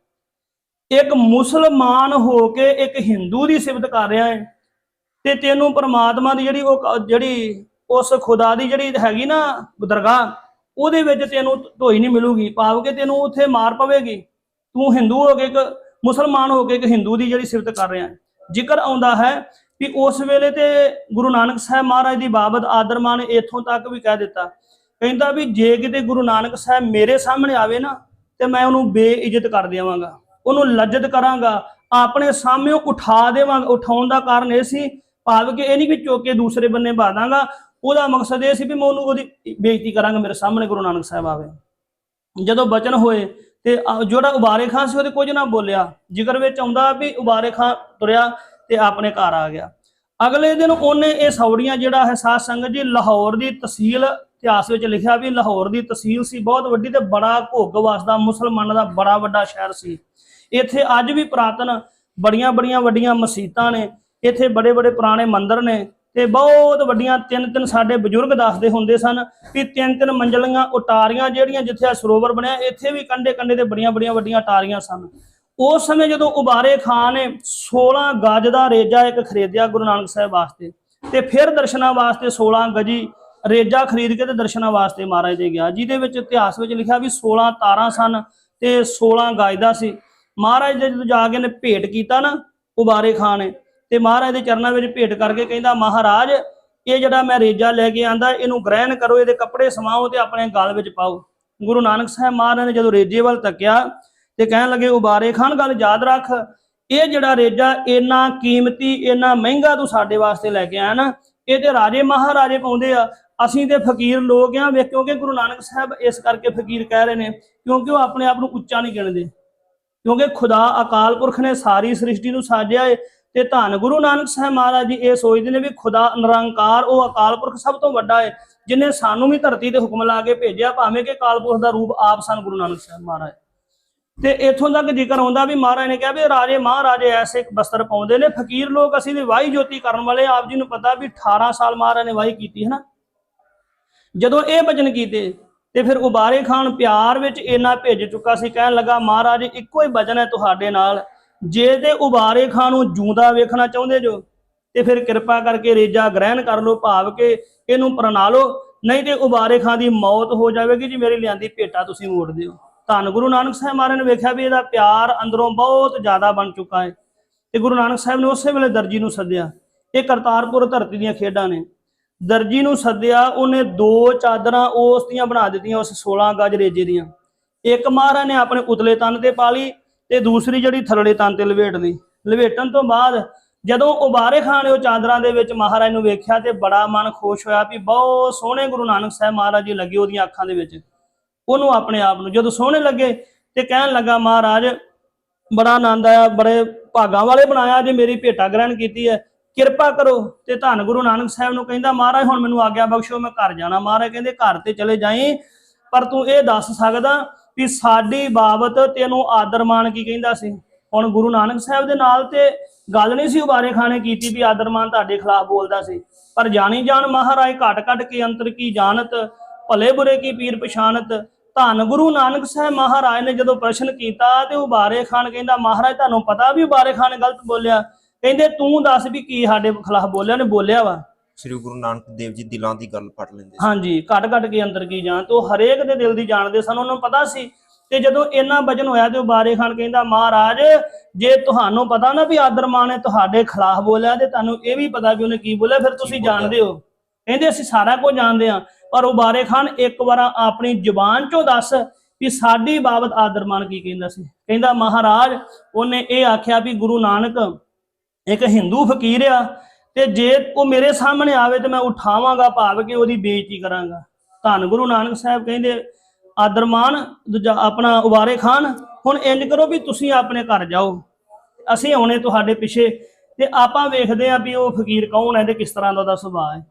ਇੱਕ ਮੁਸਲਮਾਨ ਹੋ ਕੇ ਇੱਕ ਹਿੰਦੂ ਦੀ ਸਿਫਤ ਕਰ ਰਿਹਾ ਹੈ ਤੇ ਤੈਨੂੰ ਪਰਮਾਤਮਾ ਦੀ ਜਿਹੜੀ ਉਹ ਕ- ਜਿਹੜੀ ਉਸ ਖੁਦਾ ਦੀ ਜਿਹੜੀ ਹੈਗੀ ਨਾ ਦਰਗਾਹ, ਉਹਦੇ ਵਿੱਚ ਤੈਨੂੰ ਧੋਈ ਨਹੀਂ ਮਿਲੂਗੀ। ਭਾਵ ਕੇ ਤੈਨੂੰ ਉੱਥੇ ਮਾਰ ਪਵੇਗੀ। ਤੂੰ ਹਿੰਦੂ ਹੋ ਕੇ ਇੱਕ ਮੁਸਲਮਾਨ ਹੋ ਕੇ ਇੱਕ ਹਿੰਦੂ ਦੀ ਜਿਹੜੀ ਸਿਫਤ ਕਰ ਰਿਹਾ ਹੈ। ਜ਼ਿਕਰ ਆਉਂਦਾ ਹੈ ਵੀ ਉਸ ਵੇਲੇ ਤੇ ਗੁਰੂ ਨਾਨਕ ਸਾਹਿਬ ਮਹਾਰਾਜ ਦੀ ਬਾਬਤ ਆਦਰਮਾਨ ਨੇ ਇੱਥੋਂ ਤੱਕ ਵੀ ਕਹਿ ਦਿੱਤਾ। ਕਹਿੰਦਾ ਵੀ ਜੇ ਕਿਤੇ ਗੁਰੂ ਨਾਨਕ ਸਾਹਿਬ ਮੇਰੇ ਸਾਹਮਣੇ ਆਵੇ ਨਾ, ਤੇ ਮੈਂ ਉਹਨੂੰ ਬੇਇੱਜ਼ਤ ਕਰ ਦੇਵਾਂਗਾ। ਉਹਨੂੰ ਲੱਜਤ ਕਰਾਂਗਾ, ਆਪਣੇ ਸਾਹਮਣੇ ਉਹ ਉਠਾ ਦੇਵਾਂਗਾ, ਉਠਾਉਣ ਦਾ ਕਾਰਨ ਇਹ ਸੀ, ਭਾਵ ਕਿ ਇਹ ਨਹੀਂ ਕਿ ਚੁੱਕ ਕੇ ਦੂਸਰੇ ਬੰਨੇ ਪਾ ਦਾਂਗਾ, ਉਹਦਾ ਮਕਸਦ ਇਹ ਸੀ ਵੀ ਮੈਂ ਉਹਨੂੰ ਉਹਦੀ ਬੇਇੱਜ਼ਤੀ ਕਰਾਂਗਾ, ਮੇਰੇ ਸਾਹਮਣੇ ਗੁਰੂ ਨਾਨਕ ਸਾਹਿਬ ਆਵੇ। ਜਦੋਂ ਬਚਨ ਹੋਏ ਤੇ ਜਿਹੜਾ ਉਬਾਰੇ ਖਾਨ ਸੀ, ਉਹਦੇ ਕੁਝ ਨਾ ਬੋਲਿਆ, ਜ਼ਿਕਰ ਵਿੱਚ ਆਉਂਦਾ ਵੀ ਉਬਾਰੇ ਖਾਨ ਤੁਰਿਆ ਤੇ ਆਪਣੇ ਘਰ ਆ ਗਿਆ। ਅਗਲੇ ਦਿਨ ਉਹਨੇ ਇਹ ਸੌੜੀਆਂ ਜਿਹੜਾ ਹੈ, ਸਾਧ ਸੰਗਤ ਜੀ, ਲਾਹੌਰ ਦੀ ਤਹਿਸੀਲ ਇਤਿਹਾਸ ਵਿੱਚ ਲਿਖਿਆ ਵੀ ਲਾਹੌਰ ਦੀ ਤਹਿਸੀਲ ਸੀ, ਬਹੁਤ ਵੱਡੀ ਤੇ ਬੜਾ ਘੋਗ ਵਸਦਾ ਮੁਸਲਮਾਨਾਂ ਦਾ ਬੜਾ ਵੱਡਾ ਸ਼ਹਿਰ ਸੀ। ਇੱਥੇ ਅੱਜ ਵੀ ਪੁਰਾਤਨ ਬੜੀਆਂ ਬੜੀਆਂ ਵੱਡੀਆਂ ਮਸੀਤਾਂ ਨੇ, ਇੱਥੇ ਬੜੇ ਬੜੇ ਪੁਰਾਣੇ ਮੰਦਿਰ ਨੇ ਤੇ ਬਹੁਤ ਵੱਡੀਆਂ ਤਿੰਨ ਤਿੰਨ ਸਾਡੇ ਬਜ਼ੁਰਗ ਦੱਸਦੇ ਹੁੰਦੇ ਸਨ ਵੀ ਤਿੰਨ ਤਿੰਨ ਮੰਜ਼ਲੀਆਂ ਉਟਾਰੀਆਂ ਜਿਹੜੀਆਂ ਜਿੱਥੇ ਆ ਸਰੋਵਰ ਬਣਿਆ, ਇੱਥੇ ਵੀ ਕੰਡੇ ਕੰਡੇ ਤੇ ਬੜੀਆਂ ਬੜੀਆਂ ਵੱਡੀਆਂ ਉਟਾਰੀਆਂ ਸਨ। ਉਸ ਸਮੇਂ ਜਦੋਂ ਉਬਾਰੇ ਖਾਨ ਨੇ 16 ਗਜ ਦਾ ਰੇਜਾ ਇੱਕ ਖਰੀਦਿਆ ਗੁਰੂ ਨਾਨਕ ਸਾਹਿਬ ਵਾਸਤੇ ਤੇ ਫਿਰ ਦਰਸ਼ਨਾਂ ਵਾਸਤੇ 16 ਗਜੀ ਰੇਜਾ ਖਰੀਦ ਕੇ ਤੇ ਦਰਸ਼ਨਾਂ ਵਾਸਤੇ ਮਹਾਰਾਜ ਦੇ ਗਿਆ, ਜਿਹਦੇ ਵਿੱਚ ਇਤਿਹਾਸ ਵਿੱਚ ਲਿਖਿਆ ਵੀ 16 ਤਾਰਾਂ ਸਨ ਤੇ 16 ਗਜ ਦਾ ਸੀ। ਮਹਾਰਾਜ ਦੇ ਜਦੋਂ ਜਾ ਕੇ ਨੇ ਭੇਟ ਕੀਤਾ ਨਾ ਉਬਾਰੇ ਖਾਨ ਨੇ, ਤੇ ਮਹਾਰਾਜ ਦੇ ਚਰਨਾਂ ਵਿੱਚ ਭੇਟ ਕਰਕੇ ਕਹਿੰਦਾ, ਮਹਾਰਾਜ, ਇਹ ਜਿਹੜਾ ਮੈਂ ਰੇਜਾ ਲੈ ਕੇ ਆਂਦਾ, ਇਹਨੂੰ ਗ੍ਰਹਿਣ ਕਰੋ, ਇਹਦੇ ਕੱਪੜੇ ਸਮਾਓ ਤੇ ਆਪਣੇ ਗਲ ਵਿੱਚ ਪਾਓ। ਗੁਰੂ ਨਾਨਕ ਸਾਹਿਬ ਮਹਾਰਾਜ ਨੇ ਜਦੋਂ ਰੇਜੇ ਵੱਲ ਤੱਕਿਆ ਤੇ ਕਹਿਣ ਲੱਗੇ, ਉਬਾਰੇ ਖਾਨ, ਗੱਲ ਯਾਦ ਰੱਖ, ਇਹ ਜਿਹੜਾ ਰੇਜਾ ਇੰਨਾ ਕੀਮਤੀ, ਇੰਨਾ ਮਹਿੰਗਾ ਤੂੰ ਸਾਡੇ ਵਾਸਤੇ ਲੈ ਕੇ ਆਇਆ ਨਾ, ਇਹ ਤੇ ਰਾਜੇ ਮਹਾਰਾਜੇ ਪਾਉਂਦੇ ਆ। ਅਸੀਂ ਤੇ ਫਕੀਰ ਲੋਕ ਆ ਵੇ ਕਿਉਂਕਿ ਗੁਰੂ ਨਾਨਕ ਸਾਹਿਬ ਇਸ ਕਰਕੇ ਫਕੀਰ ਕਹਿ ਰਹੇ ਨੇ, ਕਿਉਂਕਿ ਉਹ ਆਪਣੇ ਆਪ ਨੂੰ ਉੱਚਾ ਨਹੀਂ ਗਿਣਦੇ। ਕਿਉਂਕਿ ਖੁਦਾ ਅਕਾਲ ਪੁਰਖ ਨੇ ਸਾਰੀ ਸ੍ਰਿਸ਼ਟੀ ਨੂੰ ਸਾਜਿਆ ਏ ਤੇ ਧੰਨ ਗੁਰੂ ਨਾਨਕ ਸਾਹਿਬ ਮਹਾਰਾਜ ਜੀ ਇਹ ਸੋਚਦੇ ਨੇ ਵੀ ਖੁਦਾ ਨਿਰੰਕਾਰ, ਉਹ ਅਕਾਲ ਪੁਰਖ ਸਭ ਤੋਂ ਵੱਡਾ ਏ, ਜਿਨੇ ਸਾਨੂੰ ਵੀ ਧਰਤੀ ਤੇ ਹੁਕਮ ਲਾ ਕੇ ਭੇਜਿਆ, ਭਾਵੇਂ ਕਿ ਅਕਾਲ ਪੁਰਖ ਦਾ ਰੂਪ ਆਪ ਸਨ ਗੁਰੂ ਨਾਨਕ ਸਾਹਿਬ ਮਹਾਰਾਜ। ਤੇ ਇਥੋਂ ਤੱਕ ਜ਼ਿਕਰ ਆਉਂਦਾ ਵੀ ਮਹਾਰਾਜ ਨੇ ਕਿਹਾ ਵੀ ਰਾਜੇ ਮਹਾਰਾਜੇ ਐਸੇ ਬਸਤਰ ਪਾਉਂਦੇ ਨੇ, ਫਕੀਰ ਲੋਕ ਅਸੀਂ ਤੇ ਵਾਹੀ ਜੋਤੀ ਕਰਨ ਵਾਲੇ ਆਪ ਜੀ ਨੂੰ ਪਤਾ ਵੀ 18 ਸਾਲ ਮਹਾਰਾਜ ਨੇ ਵਾਹੀ ਕੀਤੀ ਹੈ ਨਾ ਜਦੋਂ ਇਹ ਭਜਨ ਕੀਤੇ ਤੇ ਫਿਰ ਉਬਾਰੇ ਖਾਨ ਪਿਆਰ ਵਿੱਚ ਇੰਨਾ ਭੇਜ ਚੁੱਕਾ ਸੀ, ਕਹਿਣ ਲੱਗਾ, ਮਹਾਰਾਜ, ਇੱਕੋ ਹੀ ਭਜਨ ਹੈ ਤੁਹਾਡੇ ਨਾਲ। ਜੇ ਤੇ ਉਬਾਰੇ ਖਾਨ ਨੂੰ ਜੂੰਦਾ ਵੇਖਣਾ ਚਾਹੁੰਦੇ ਜੋ, ਤੇ ਫਿਰ ਕਿਰਪਾ ਕਰਕੇ ਰੇਜਾ ਗ੍ਰਹਿਣ ਕਰ ਲਓ, ਭਾਵ ਕਿ ਇਹਨੂੰ ਪ੍ਰਣਾ ਲਓ। ਨਹੀਂ ਤੇ ਉਬਾਰੇ ਖਾਨ ਦੀ ਮੌਤ ਹੋ ਜਾਵੇਗੀ ਜੀ, ਮੇਰੀ ਲਿਆਂਦੀ ਭੇਟਾ ਤੁਸੀਂ ਮੋੜ ਦਿਓ। ਧੰਨ ਗੁਰੂ ਨਾਨਕ ਸਾਹਿਬ ਮਹਾਰਾਜ ਨੇ ਵੇਖਿਆ ਵੀ ਇਹਦਾ ਪਿਆਰ ਅੰਦਰੋਂ ਬਹੁਤ ਜ਼ਿਆਦਾ ਬਣ ਚੁੱਕਾ ਹੈ। ਤੇ ਗੁਰੂ ਨਾਨਕ ਸਾਹਿਬ ਨੇ ਉਸੇ ਵੇਲੇ ਦਰਜੀ ਨੂੰ ਸੱਦਿਆ। ਇਹ ਕਰਤਾਰਪੁਰ ਧਰਤੀ ਦੀਆਂ ਖੇਡਾਂ ਨੇ। ਦਰਜੀ ਨੂੰ ਸੱਦਿਆ, ਉਹਨੇ ਦੋ ਚਾਦਰਾਂ ਉਸ ਦੀਆਂ ਬਣਾ ਦਿੱਤੀਆਂ, ਉਸ 16 ਗਜ ਰੇਜੇ ਦੀਆਂ। ਇੱਕ ਮਹਾਰਾਜ ਨੇ ਆਪਣੇ ਉਤਲੇ ਤਨ ਤੇ ਪਾ ਲਈ ਤੇ ਦੂਸਰੀ ਜਿਹੜੀ ਥੱਲੜੇ ਤਨ ਤੇ ਲਵੇਟ ਲਈ। ਲਵੇਟਣ ਤੋਂ ਬਾਅਦ ਜਦੋਂ ਉਬਾਰੇ ਖਾਨ ਨੇ ਉਹ ਚਾਦਰਾਂ ਦੇ ਵਿੱਚ ਮਹਾਰਾਜ ਨੂੰ ਵੇਖਿਆ ਤੇ ਬੜਾ ਮਨ ਖੁਸ਼ ਹੋਇਆ ਵੀ ਬਹੁਤ ਸੋਹਣੇ ਗੁਰੂ ਨਾਨਕ ਸਾਹਿਬ ਮਹਾਰਾਜ ਜੀ ਲੱਗੇ ਉਹਦੀਆਂ ਅੱਖਾਂ ਦੇ ਵਿੱਚ। ਉਹਨੂੰ ਆਪਣੇ ਆਪ ਨੂੰ ਜਦੋਂ ਸੋਹਣੇ ਲੱਗੇ ਤੇ ਕਹਿਣ ਲੱਗਾ, ਮਹਾਰਾਜ, ਬੜਾ ਆਨੰਦ ਆਇਆ, ਬੜੇ ਭਾਗਾਂ ਵਾਲੇ ਬਣਾਇਆ, ਜੇ ਮੇਰੀ ਭੇਟਾ ਗ੍ਰਹਿਣ ਕੀਤੀ ਹੈ ਕਿਰਪਾ ਕਰੋ ਤੇ ਧੰਨ ਗੁਰੂ ਨਾਨਕ ਸਾਹਿਬ ਨੂੰ ਕਹਿੰਦਾ, ਮਹਾਰਾਜ, ਹੁਣ ਮੈਨੂੰ ਆਗਿਆ ਬਖਸ਼ੋ, ਮੈਂ ਘਰ ਜਾਣਾ। ਮਹਾਰਾਜ ਕਹਿੰਦੇ, ਘਰ ਤੇ ਚਲੇ ਜਾਈ, ਪਰ ਤੂੰ ਇਹ ਦੱਸ ਸਕਦਾ ਵੀ ਸਾਡੀ ਬਾਬਤ ਤੈਨੂੰ ਆਦਰ ਮਾਨ ਕੀ ਕਹਿੰਦਾ ਸੀ? ਹੁਣ ਗੁਰੂ ਨਾਨਕ ਸਾਹਿਬ ਦੇ ਨਾਲ ਤੇ ਗੱਲ ਨਹੀਂ ਸੀ ਉਬਾਰੇ ਖਾਨੇ ਕੀਤੀ ਵੀ ਆਦਰ ਮਾਨ ਤੁਹਾਡੇ ਖਿਲਾਫ ਬੋਲਦਾ ਸੀ। ਪਰ ਜਾਣੀ ਜਾਣ, ਮਹਾਰਾਜ ਘਟ ਘਟ ਕੇ ਅੰਤਰ ਕੀ ਜਾਣਤ, ਭਲੇ ਬੁਰੇ ਕੀ ਪੀਰ ਪਛਾਨਤ ਧੰਨ ਗੁਰੂ ਨਾਨਕ ਸਾਹਿਬ ਮਹਾਰਾਜ ਨੇ ਜਦੋਂ ਪ੍ਰਸ਼ਨ ਕੀਤਾ ਤੇ ਉਬਾਰੇ ਖਾਨ ਕਹਿੰਦਾ, ਮਹਾਰਾਜ, ਤੁਹਾਨੂੰ ਪਤਾ ਵੀ ਉਬਾਰੇ ਖਾਨ ਗਲਤ ਬੋਲਿਆ? ਕਹਿੰਦੇ ਤੂੰ ਦੱਸ ਵੀ ਕੀ ਸਾਡੇ ਖਿਲਾਫ ਬੋਲਿਆ ਨੇ ਬੋਲਿਆ ਵਾ।
ਸ੍ਰੀ ਗੁਰੂ ਨਾਨਕ ਦੇਵ ਜੀ ਦਿਲਾਂ ਦੀ ਗੱਲ ਪੜ ਲੈਂਦੇ ਸੀ।
ਹਾਂਜੀ ਘਟ ਘਟ ਕੇ ਅੰਦਰ ਕੀ ਜਾਣ ਤੇ ਉਹ ਹਰੇਕ ਦੇ ਦਿਲ ਦੀ ਜਾਣਦੇ ਸਨ ਉਹਨਾਂ ਨੂੰ ਪਤਾ ਸੀ। ਤੇ ਜਦੋਂ ਇੰਨਾ ਵਜਨ ਹੋਇਆ ਤੇ ਉਹ ਬਾਰੇ ਖਾਨ ਕਹਿੰਦਾ ਮਹਾਰਾਜ ਜੇ ਤੁਹਾਨੂੰ ਪਤਾ ਨਾ ਵੀ ਆਦਰਮਾਨ ਨੇ ਤੁਹਾਡੇ ਖਿਲਾਫ ਬੋਲਿਆ ਤੇ ਤੁਹਾਨੂੰ ਇਹ ਵੀ ਪਤਾ ਵੀ ਉਹਨੇ ਕੀ ਬੋਲਿਆ ਫਿਰ ਤੁਸੀਂ? ਜਾਣਦੇ ਹੋ। ਕਹਿੰਦੇ ਅਸੀਂ ਸਾਰਾ ਕੁਝ ਜਾਣਦੇ ਹਾਂ ਪਰ ਉਹ ਬਾਰੇ ਖਾਨ ਇੱਕ ਵਾਰ ਆਪਣੀ ਜ਼ੁਬਾਨ ਚੋਂ ਦੱਸ ਵੀ ਸਾਡੀ ਬਾਬਤ ਆਦਰਮਾਨ ਕੀ ਕਹਿੰਦਾ ਸੀ। ਕਹਿੰਦਾ ਮਹਾਰਾਜ ਉਹਨੇ ਇਹ ਆਖਿਆ ਵੀ ਗੁਰੂ ਨਾਨਕ ਇੱਕ ਹਿੰਦੂ ਫਕੀਰ ਆ, ਤੇ ਜੇ ਉਹ ਮੇਰੇ ਸਾਹਮਣੇ ਆਵੇ ਤੇ ਮੈਂ ਉਠਾਵਾਂਗਾ ਭਾਵ ਕਿ ਉਹਦੀ ਬੇਇੱਜ਼ਤੀ ਕਰਾਂਗਾ। ਧੰਨ ਗੁਰੂ ਨਾਨਕ ਸਾਹਿਬ ਕਹਿੰਦੇ ਆਦਰਮਾਨ ਦੂਜਾ ਆਪਣਾ ਉਬਾਰੇ ਖਾਨ, ਹੁਣ ਇੰਜ ਕਰੋ ਵੀ ਤੁਸੀਂ ਆਪਣੇ ਘਰ ਜਾਓ। ਅਸੀਂ ਆਉਣੇ ਤੁਹਾਡੇ ਪਿੱਛੇ ਤੇ ਆਪਾਂ ਵੇਖਦੇ ਆਂ ਵੀ ਉਹ ਫਕੀਰ ਕੌਣ ਹੈ ਤੇ ਕਿਸ ਤਰ੍ਹਾਂ ਦਾ ਉਹਦਾ ਸੁਭਾਅ ਹੈ।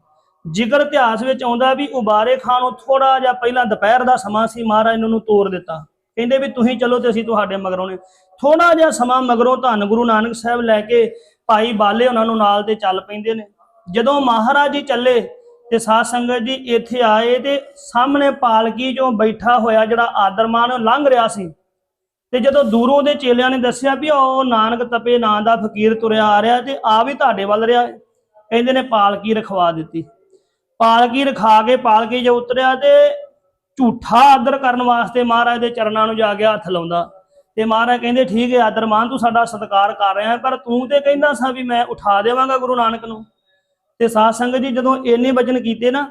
ਜ਼ਿਕਰ ਇਤਿਹਾਸ ਵਿੱਚ ਆਉਂਦਾ ਵੀ ਉਬਾਰੇ ਖਾਨ ਨੂੰ ਥੋੜਾ ਜਿਹਾ ਪਹਿਲਾਂ ਦੁਪਹਿਰ ਦਾ ਸਮਾਂ ਸੀ, ਮਹਾਰਾਜ ਨੇ ਉਹਨੂੰ ਤੋਰ ਦਿੱਤਾ। ਕਹਿੰਦੇ ਵੀ ਤੁਸੀਂ ਚਲੋ ਤੇ ਅਸੀਂ ਤੁਹਾਡੇ ਮਗਰੋਂ ਨੇ। ਥੋੜਾ ਜਿਹਾ ਸਮਾਂ ਮਗਰੋਂ ਧੰਨ ਗੁਰੂ ਨਾਨਕ ਸਾਹਿਬ ਲੈ ਕੇ ਭਾਈ ਬਾਲੇ ਉਹਨਾਂ ਨੂੰ ਨਾਲ ਤੇ ਚੱਲ ਪੈਂਦੇ ਨੇ। ਜਦੋਂ ਮਹਾਰਾਜ ਜੀ ਚੱਲੇ ਤੇ ਸਾਧ ਸੰਗਤ ਜੀ ਇੱਥੇ ਆਏ ਤੇ ਸਾਹਮਣੇ ਪਾਲਕੀ ਚੋਂ ਬੈਠਾ ਹੋਇਆ ਜਿਹੜਾ ਆਦਰਮਾਨ ਲੰਘ ਰਿਹਾ ਸੀ। ਤੇ ਜਦੋਂ ਦੂਰੋਂ ਦੇ ਚੇਲਿਆਂ ਨੇ ਦੱਸਿਆ ਵੀ ਉਹ ਨਾਨਕ ਤਪੇ ਨਾਂ ਦਾ ਫਕੀਰ ਤੁਰਿਆ ਆ ਰਿਹਾ ਤੇ ਆ ਵੀ ਤੁਹਾਡੇ ਵੱਲ ਰਿਹਾ। ਕਹਿੰਦੇ ਨੇ ਪਾਲਕੀ ਰਖਵਾ ਦਿੱਤੀ। ਪਾਲਕੀ ਰਖਾ ਕੇ ਪਾਲਕੀ ਜੇ ਉਤਰਿਆ ਤੇ ਝੂਠਾ ਆਦਰ ਕਰਨ ਵਾਸਤੇ ਮਹਾਰਾਜ ਦੇ ਚਰਨਾਂ ਨੂੰ ਜਾ ਕੇ ਹੱਥ ਲਾਉਂਦਾ। ਤੇ ਮਹਾਰਾਜ ਕਹਿੰਦੇ, ਠੀਕ ਹੈ, ਆਦਰਮਾਨ, ਤੂੰ ਸਾਡਾ ਸਤਿਕਾਰ ਕਰ ਰਿਹਾ ਪਰ ਤੂੰ ਤੇ ਕਹਿੰਦਾ ਸਾਂ ਵੀ ਮੈਂ ਉਠਾ ਦੇਵਾਂਗਾ ਗੁਰੂ ਨਾਨਕ ਨੂੰ। ਤੇ ਸਾਧ ਸੰਗਤ ਜੀ, ਜਦੋਂ ਇੰਨੇ ਵਚਨ ਕੀਤੇ ਨਾ,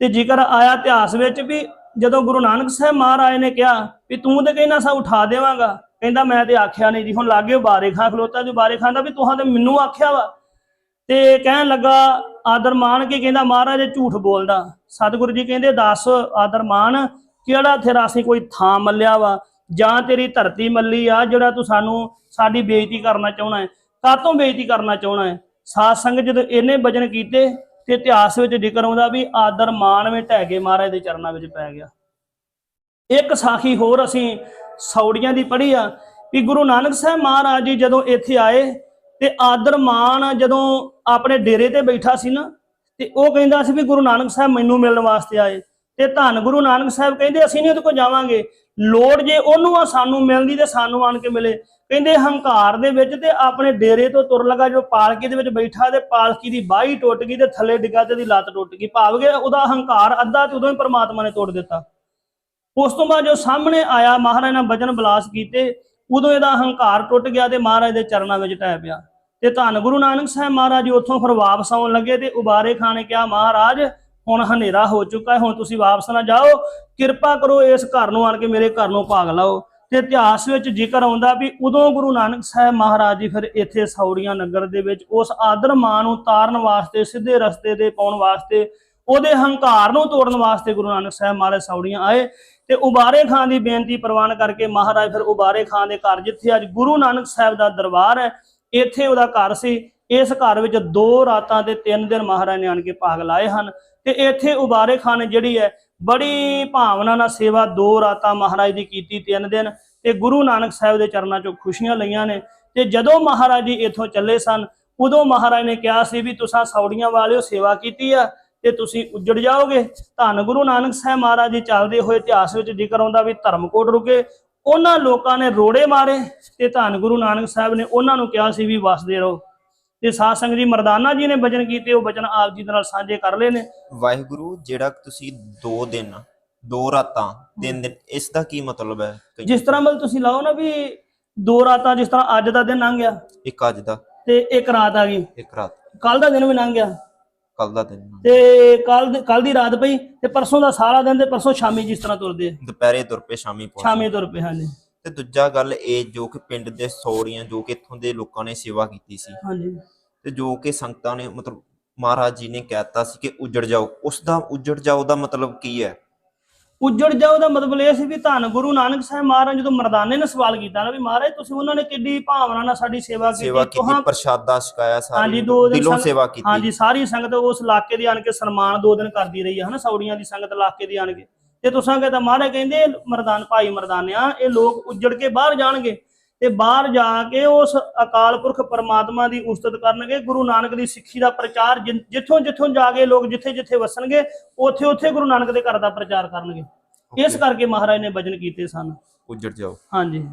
ਤੇ ਜ਼ਿਕਰ ਆਇਆ ਇਤਿਹਾਸ ਵਿੱਚ ਵੀ ਜਦੋਂ ਗੁਰੂ ਨਾਨਕ ਸਾਹਿਬ ਮਹਾਰਾਜ ਨੇ ਕਿਹਾ ਵੀ ਤੂੰ ਤੇ ਕਹਿੰਦਾ ਸਾ ਉਠਾ ਦੇਵਾਂਗਾ, ਕਹਿੰਦਾ ਮੈਂ ਤੇ ਆਖਿਆ ਨਹੀਂ ਜੀ, ਹੁਣ ਲਾਗੇ ਬਾਰੇ ਖਾਂ ਖਲੋਤਾ ਜੀ ਬਾਰੇ ਖਾਂ ਦਾ ਵੀ ਤੁਹਾਂ ਤੇ ਮੈਨੂੰ ਆਖਿਆ ਵਾ। ਤੇ ਕਹਿਣ ਲੱਗਾ ਆਦਰ ਮਾਨ ਕੇ? ਕਹਿੰਦਾ, ਮਹਾਰਾਜ, ਇਹ ਝੂਠ ਬੋਲਦਾ। ਸਤਿਗੁਰੂ ਜੀ ਕਹਿੰਦੇ, ਦੱਸ ਆਦਰ ਮਾਨ ਕਿਹੜਾ ਤੇਰਾ ਅਸੀਂ ਕੋਈ ਥਾਂ ਮੱਲਿਆ ਵਾ? ਜਾਂ ਤੇਰੀ ਧਰਤੀ ਮੱਲੀ ਆ ਜਿਹੜਾ ਤੂੰ ਸਾਨੂੰ ਸਾਡੀ ਬੇਇੱਜ਼ਤੀ ਕਰਨਾ ਚਾਹਣਾ ਹੈ। ਕਾਤੋਂ ਬੇਇੱਜ਼ਤੀ ਕਰਨਾ ਚਾਹਣਾ ਹੈ? ਸਾਧ ਸੰਗਤ ਜਦੋਂ ਇਹਨੇ ਵਜਨ ਕੀਤੇ ਤੇ ਇਤਿਹਾਸ ਵਿੱਚ ਜ਼ਿਕਰ ਆਉਂਦਾ ਵੀ ਆਦਰ ਮਾਨ ਵਿੱਚ ਢਹਿ ਗਏ ਮਹਾਰਾਜ ਦੇ ਚਰਨਾਂ ਵਿੱਚ ਪੈ ਗਿਆ। ਇੱਕ ਸਾਖੀ ਹੋਰ ਅਸੀਂ ਸੌੜੀਆਂ ਦੀ ਪੜ੍ਹੀ ਆ ਵੀ ਗੁਰੂ ਨਾਨਕ ਸਾਹਿਬ ਮਹਾਰਾਜ ਜੀ ਜਦੋਂ ਇੱਥੇ ਆਏ ਤੇ ਆਦਰ ਮਾਨ ਜਦੋਂ ਆਪਣੇ ਡੇਰੇ ਤੇ ਬੈਠਾ ਸੀ ਨਾ, ਤੇ ਉਹ ਕਹਿੰਦਾ ਸੀ ਵੀ ਗੁਰੂ ਨਾਨਕ ਸਾਹਿਬ ਮੈਨੂੰ ਮਿਲਣ ਵਾਸਤੇ ਆਏ। ਤੇ ਧੰਨ ਗੁਰੂ ਨਾਨਕ ਸਾਹਿਬ ਕਹਿੰਦੇ, ਅਸੀਂ ਨਹੀਂ ਉਹਦੇ ਕੋਲ ਜਾਵਾਂਗੇ। ਲੋੜ ਜੇ ਉਹਨੂੰ ਆ ਸਾਨੂੰ ਮਿਲਦੀ ਤੇ ਸਾਨੂੰ ਆਣ ਕੇ ਮਿਲੇ। ਕਹਿੰਦੇ ਹੰਕਾਰ ਦੇ ਵਿੱਚ ਤੇ ਆਪਣੇ ਡੇਰੇ ਤੋਂ ਤੁਰ ਲਗਾ, ਜੋ ਪਾਲਕੀ ਦੇ ਵਿੱਚ ਬੈਠਾ ਤੇ ਪਾਲਕੀ ਦੀ ਬਾਹੀ ਟੁੱਟ ਗਈ ਤੇ ਥੱਲੇ ਡਿੱਗਾ ਤੇ ਦੀ ਲੱਤ ਟੁੱਟ ਗਈ। ਭਾਵ ਕਿ ਉਹਦਾ ਹੰਕਾਰ ਅੱਧਾ ਤੇ ਉਦੋਂ ਹੀ ਪ੍ਰਮਾਤਮਾ ਨੇ ਤੋੜ ਦਿੱਤਾ। ਉਸ ਤੋਂ ਬਾਅਦ ਜੋ ਸਾਹਮਣੇ ਆਇਆ, ਮਹਾਰਾਜ ਨੇ ਬਚਨ ਬਲਾਸ ਕੀਤੇ, ਉਦੋਂ ਇਹਦਾ ਹੰਕਾਰ ਟੁੱਟ ਗਿਆ ਤੇ ਮਹਾਰਾਜ ਦੇ ਚਰਨਾਂ ਵਿੱਚ ਟਹਿ ਪਿਆ। ਤੇ ਧੰਨ ਗੁਰੂ ਨਾਨਕ ਸਾਹਿਬ ਮਹਾਰਾਜ ਜੀ ਉੱਥੋਂ ਫਿਰ ਵਾਪਸ ਆਉਣ ਲੱਗੇ ਤੇ ਉਬਾਰੇ ਖਾਨ ਨੇ ਕਿਹਾ, ਮਹਾਰਾਜ ਹੁਣ ਹਨੇਰਾ ਹੋ ਚੁੱਕਾ ਹੈ, ਹੁਣ ਤੁਸੀਂ ਵਾਪਸ ਨਾ ਜਾਓ। ਕਿਰਪਾ ਕਰੋ ਇਸ ਘਰ ਨੂੰ ਆਣ ਕੇ ਮੇਰੇ ਘਰ ਨੂੰ ਭਾਗ ਲਾਓ। ਤੇ ਇਤਿਹਾਸ ਵਿੱਚ ਜ਼ਿਕਰ ਆਉਂਦਾ ਵੀ ਉਦੋਂ ਗੁਰੂ ਨਾਨਕ ਸਾਹਿਬ ਮਹਾਰਾਜ ਜੀ ਫਿਰ ਇੱਥੇ ਸੌੜੀਆਂ ਨਗਰ ਦੇ ਵਿੱਚ ਉਸ ਆਦਰ ਮਾਂ ਨੂੰ ਤਾਰਨ ਵਾਸਤੇ, ਸਿੱਧੇ ਰਸਤੇ ਤੇ ਪਾਉਣ ਵਾਸਤੇ, ਉਹਦੇ ਹੰਕਾਰ ਨੂੰ ਤੋੜਨ ਵਾਸਤੇ ਗੁਰੂ ਨਾਨਕ ਸਾਹਿਬ ਮਹਾਰਾਜ ਸੌੜੀਆਂ ਆਏ। ਤੇ ਉਬਾਰੇ ਖਾਨ ਦੀ ਬੇਨਤੀ ਪ੍ਰਵਾਨ ਕਰਕੇ ਮਹਾਰਾਜ ਫਿਰ ਉਬਾਰੇ ਖਾਨ ਦੇ ਘਰ ਜਿੱਥੇ ਅੱਜ ਗੁਰੂ ਨਾਨਕ ਸਾਹਿਬ ਦਾ ਦਰਬਾਰ ਹੈ, ਇੱਥੇ ਉਹਦਾ ਘਰ ਸੀ। ਇਸ ਘਰ ਵਿੱਚ ਦੋ ਰਾਤਾਂ ਤੇ ਤਿੰਨ ਦਿਨ ਮਹਾਰਾਜ ਨੇ ਆਣ ਕੇ ਭਾਗ ਲਾਏ ਹਨ। ਤੇ ਇੱਥੇ ਉਬਾਰੇ ਖਾਨ ਜਿਹੜੀ ਹੈ, ਬੜੀ ਭਾਵਨਾ ਨਾਲ ਸੇਵਾ ਦੋ ਰਾਤਾਂ ਮਹਾਰਾਜ ਦੀ ਕੀਤੀ ਤਿੰਨ ਦਿਨ ਤੇ ਗੁਰੂ ਨਾਨਕ ਸਾਹਿਬ ਦੇ ਚਰਨਾਂ 'ਚੋਂ ਖੁਸ਼ੀਆਂ ਲਈਆਂ ਨੇ। ਤੇ ਜਦੋਂ ਮਹਾਰਾਜ ਜੀ ਇੱਥੋਂ ਚੱਲੇ ਸਨ, ਉਦੋਂ ਮਹਾਰਾਜ ਨੇ ਕਿਹਾ ਸੀ ਵੀ ਤੁਸੀਂ ਸੌੜੀਆਂ ਵਾਲਿਓ ਸੇਵਾ ਕੀਤੀ ਆ ਤੇ ਤੁਸੀਂ ਉੱਜੜ ਜਾਓਗੇ। ਧੰਨ ਗੁਰੂ ਨਾਨਕ ਸਾਹਿਬ ਮਹਾਰਾਜ ਜੀ ਚੱਲਦੇ ਹੋਏ ਇਤਿਹਾਸ ਵਿੱਚ ਜ਼ਿਕਰ ਆਉਂਦਾ ਵੀ ਧਰਮਕੋਟ ਰੁਕੇ, ਉਹਨਾਂ ਲੋਕਾਂ ਨੇ ਰੋੜੇ ਮਾਰੇ ਤੇ ਧੰਨ ਗੁਰੂ ਨਾਨਕ ਸਾਹਿਬ ਨੇ ਉਹਨਾਂ ਨੂੰ ਕਿਹਾ ਸੀ ਵੀ ਵਸਦੇ ਰਹੋ। ਤੇ ਸਾਧ ਸੰਗਤ ਜੀ ਮਰਦਾਨਾ ਜੀ ਨੇ ਵਚਨ ਕੀਤੇ ਉਹ ਵਚਨ ਆਪ ਜੀ ਦੇ ਨਾਲ ਸਾਂਝੇ ਕਰ ਲਏ ਨੇ।
ਵਾਹਿਗੁਰੂ ਜਿਹੜਾ ਤੁਸੀਂ 2 ਦਿਨ ਦੋ ਰਾਤਾਂ ਤਿੰਨ ਦਿਨ ਇਸ ਦਾ ਕੀ ਮਤਲਬ ਹੈ?
ਜਿਸ ਤਰ੍ਹਾਂ ਮਤਲਬ ਤੁਸੀਂ ਲਾਓ ਨਾ ਵੀ ਦੋ ਰਾਤਾਂ ਜਿਸ ਤਰ੍ਹਾਂ ਅੱਜ ਦਾ ਦਿਨ ਲੰਘ ਗਿਆ
ਇੱਕ ਅੱਜ ਦਾ।
ਤੇ ਇੱਕ ਰਾਤ ਆ ਗਈ।
ਇੱਕ ਰਾਤ।
ਕੱਲ ਦਾ ਦਿਨ ਵੀ ਲੰਘ ਗਿਆ।
ਕੱਲ ਦਾ ਦਿਨ।
ਤੇ ਕੱਲ ਕੱਲ ਦੀ ਰਾਤ ਪਈ ਤੇ ਪਰਸੋਂ ਦਾ ਸਾਰਾ ਦਿਨ ਤੇ ਪਰਸੋਂ ਸ਼ਾਮੀ ਜਿਸ ਤਰ੍ਹਾਂ ਤੁਰਦੇ
ਦੁਪਹਿਰੇ ਤੁਰ ਪਏ ਸ਼ਾਮੀ ਪਹੁੰਚੇ
ਸ਼ਾਮੀ ਤੁਰ ਪਏ ਹਾਂਜੀ।
ਤੇ ਦੂਜਾ ਗੱਲ ਇਹ ਜੋ ਕਿ ਪਿੰਡ ਦੇ ਸੌੜੀਆਂ ਜੋ ਕਿ ਇੱਥੋਂ ਦੇ ਲੋਕਾਂ ਨੇ ਸੇਵਾ ਕੀਤੀ ਸੀ।
ਹਾਂਜੀ।
ਤੇ ਜੋ ਕਿ ਸੰਗਤਾਂ ਨੇ ਮਤਲਬ ਮਹਾਰਾਜ ਜੀ ਨੇ ਕਹਿਤਾ ਸੀ ਕਿ ਉਜੜ ਜਾਓ। ਉਸ ਦਾ ਉਜੜ ਜਾਓ ਦਾ ਮਤਲਬ ਕੀ ਹੈ?
ਉੱਜੜ ਜਾਓ ਦਾ ਮਤਲਬ ਇਹ ਸੀ ਵੀ ਧੰਨ ਗੁਰੂ ਨਾਨਕ ਸਾਹਿਬ ਮਹਾਰਾਜ ਜਦੋਂ ਮਰਦਾਨੇ ਨੇ ਸਵਾਲ ਕੀਤਾ ਨਾ ਵੀ ਮਹਾਰਾਜ ਤੁਸੀਂ ਉਹਨਾਂ ਨੇ ਕਿੱਡੀ ਭਾਵਨਾ ਨਾਲ ਸਾਡੀ ਸੇਵਾ
ਸੇਵਾ
ਕੀਤੀ
ਪ੍ਰਸ਼ਾਦਾ ਛਕਾਇਆ
ਹਾਂਜੀ,
ਸਾਰੀ
ਦੋ ਦਿਨ
ਦਿਲੋਂ ਸੇਵਾ ਕੀਤੀ।
ਹਾਂਜੀ ਸਾਰੀ ਸੰਗਤ ਉਸ ਇਲਾਕੇ ਦੀ ਆਣ ਕੇ ਸਨਮਾਨ ਦੋ ਦਿਨ ਕਰਦੀ ਰਹੀ ਹੈ ਹਨਾ ਸੌੜੀਆਂ ਦੀ ਸੰਗਤ ਇਲਾਕੇ ਦੀ ਆਣ ਕੇ। ਤੇ ਤੁਸਾਂ ਕਹਿੰਦਾ ਮਹਾਰਾਜ ਕਹਿੰਦੇ ਮਰਦਾਨ ਭਾਈ ਮਰਦਾਨਿਆਂ ਇਹ ਲੋਕ ਉੱਜੜ ਕੇ ਬਾਹਰ ਜਾਣਗੇ ਤੇ ਬਾਹਰ ਜਾ ਕੇ ਉਸ ਅਕਾਲ ਪੁਰਖ ਪਰਮਾਤਮਾ ਦੀ ਉਸਤਤ ਕਰਨਗੇ ਗੁਰੂ ਨਾਨਕ ਦੀ ਸਿੱਖੀ ਦਾ ਪ੍ਰਚਾਰ ਜਿੱਥੋਂ ਜਿੱਥੋਂ ਜਾ ਕੇ ਲੋਕ ਜਿੱਥੇ ਜਿੱਥੇ ਵਸਣਗੇ ਉੱਥੇ ਉੱਥੇ ਗੁਰੂ ਨਾਨਕ ਦੇ ਘਰ ਦਾ ਪ੍ਰਚਾਰ ਕਰਨਗੇ। ਇਸ ਕਰਕੇ ਮਹਾਰਾਜ ਨੇ ਭਜਨ ਕੀਤੇ ਸਨ।
ਉੱਜੜ ਜਾਓ।
ਹਾਂਜੀ।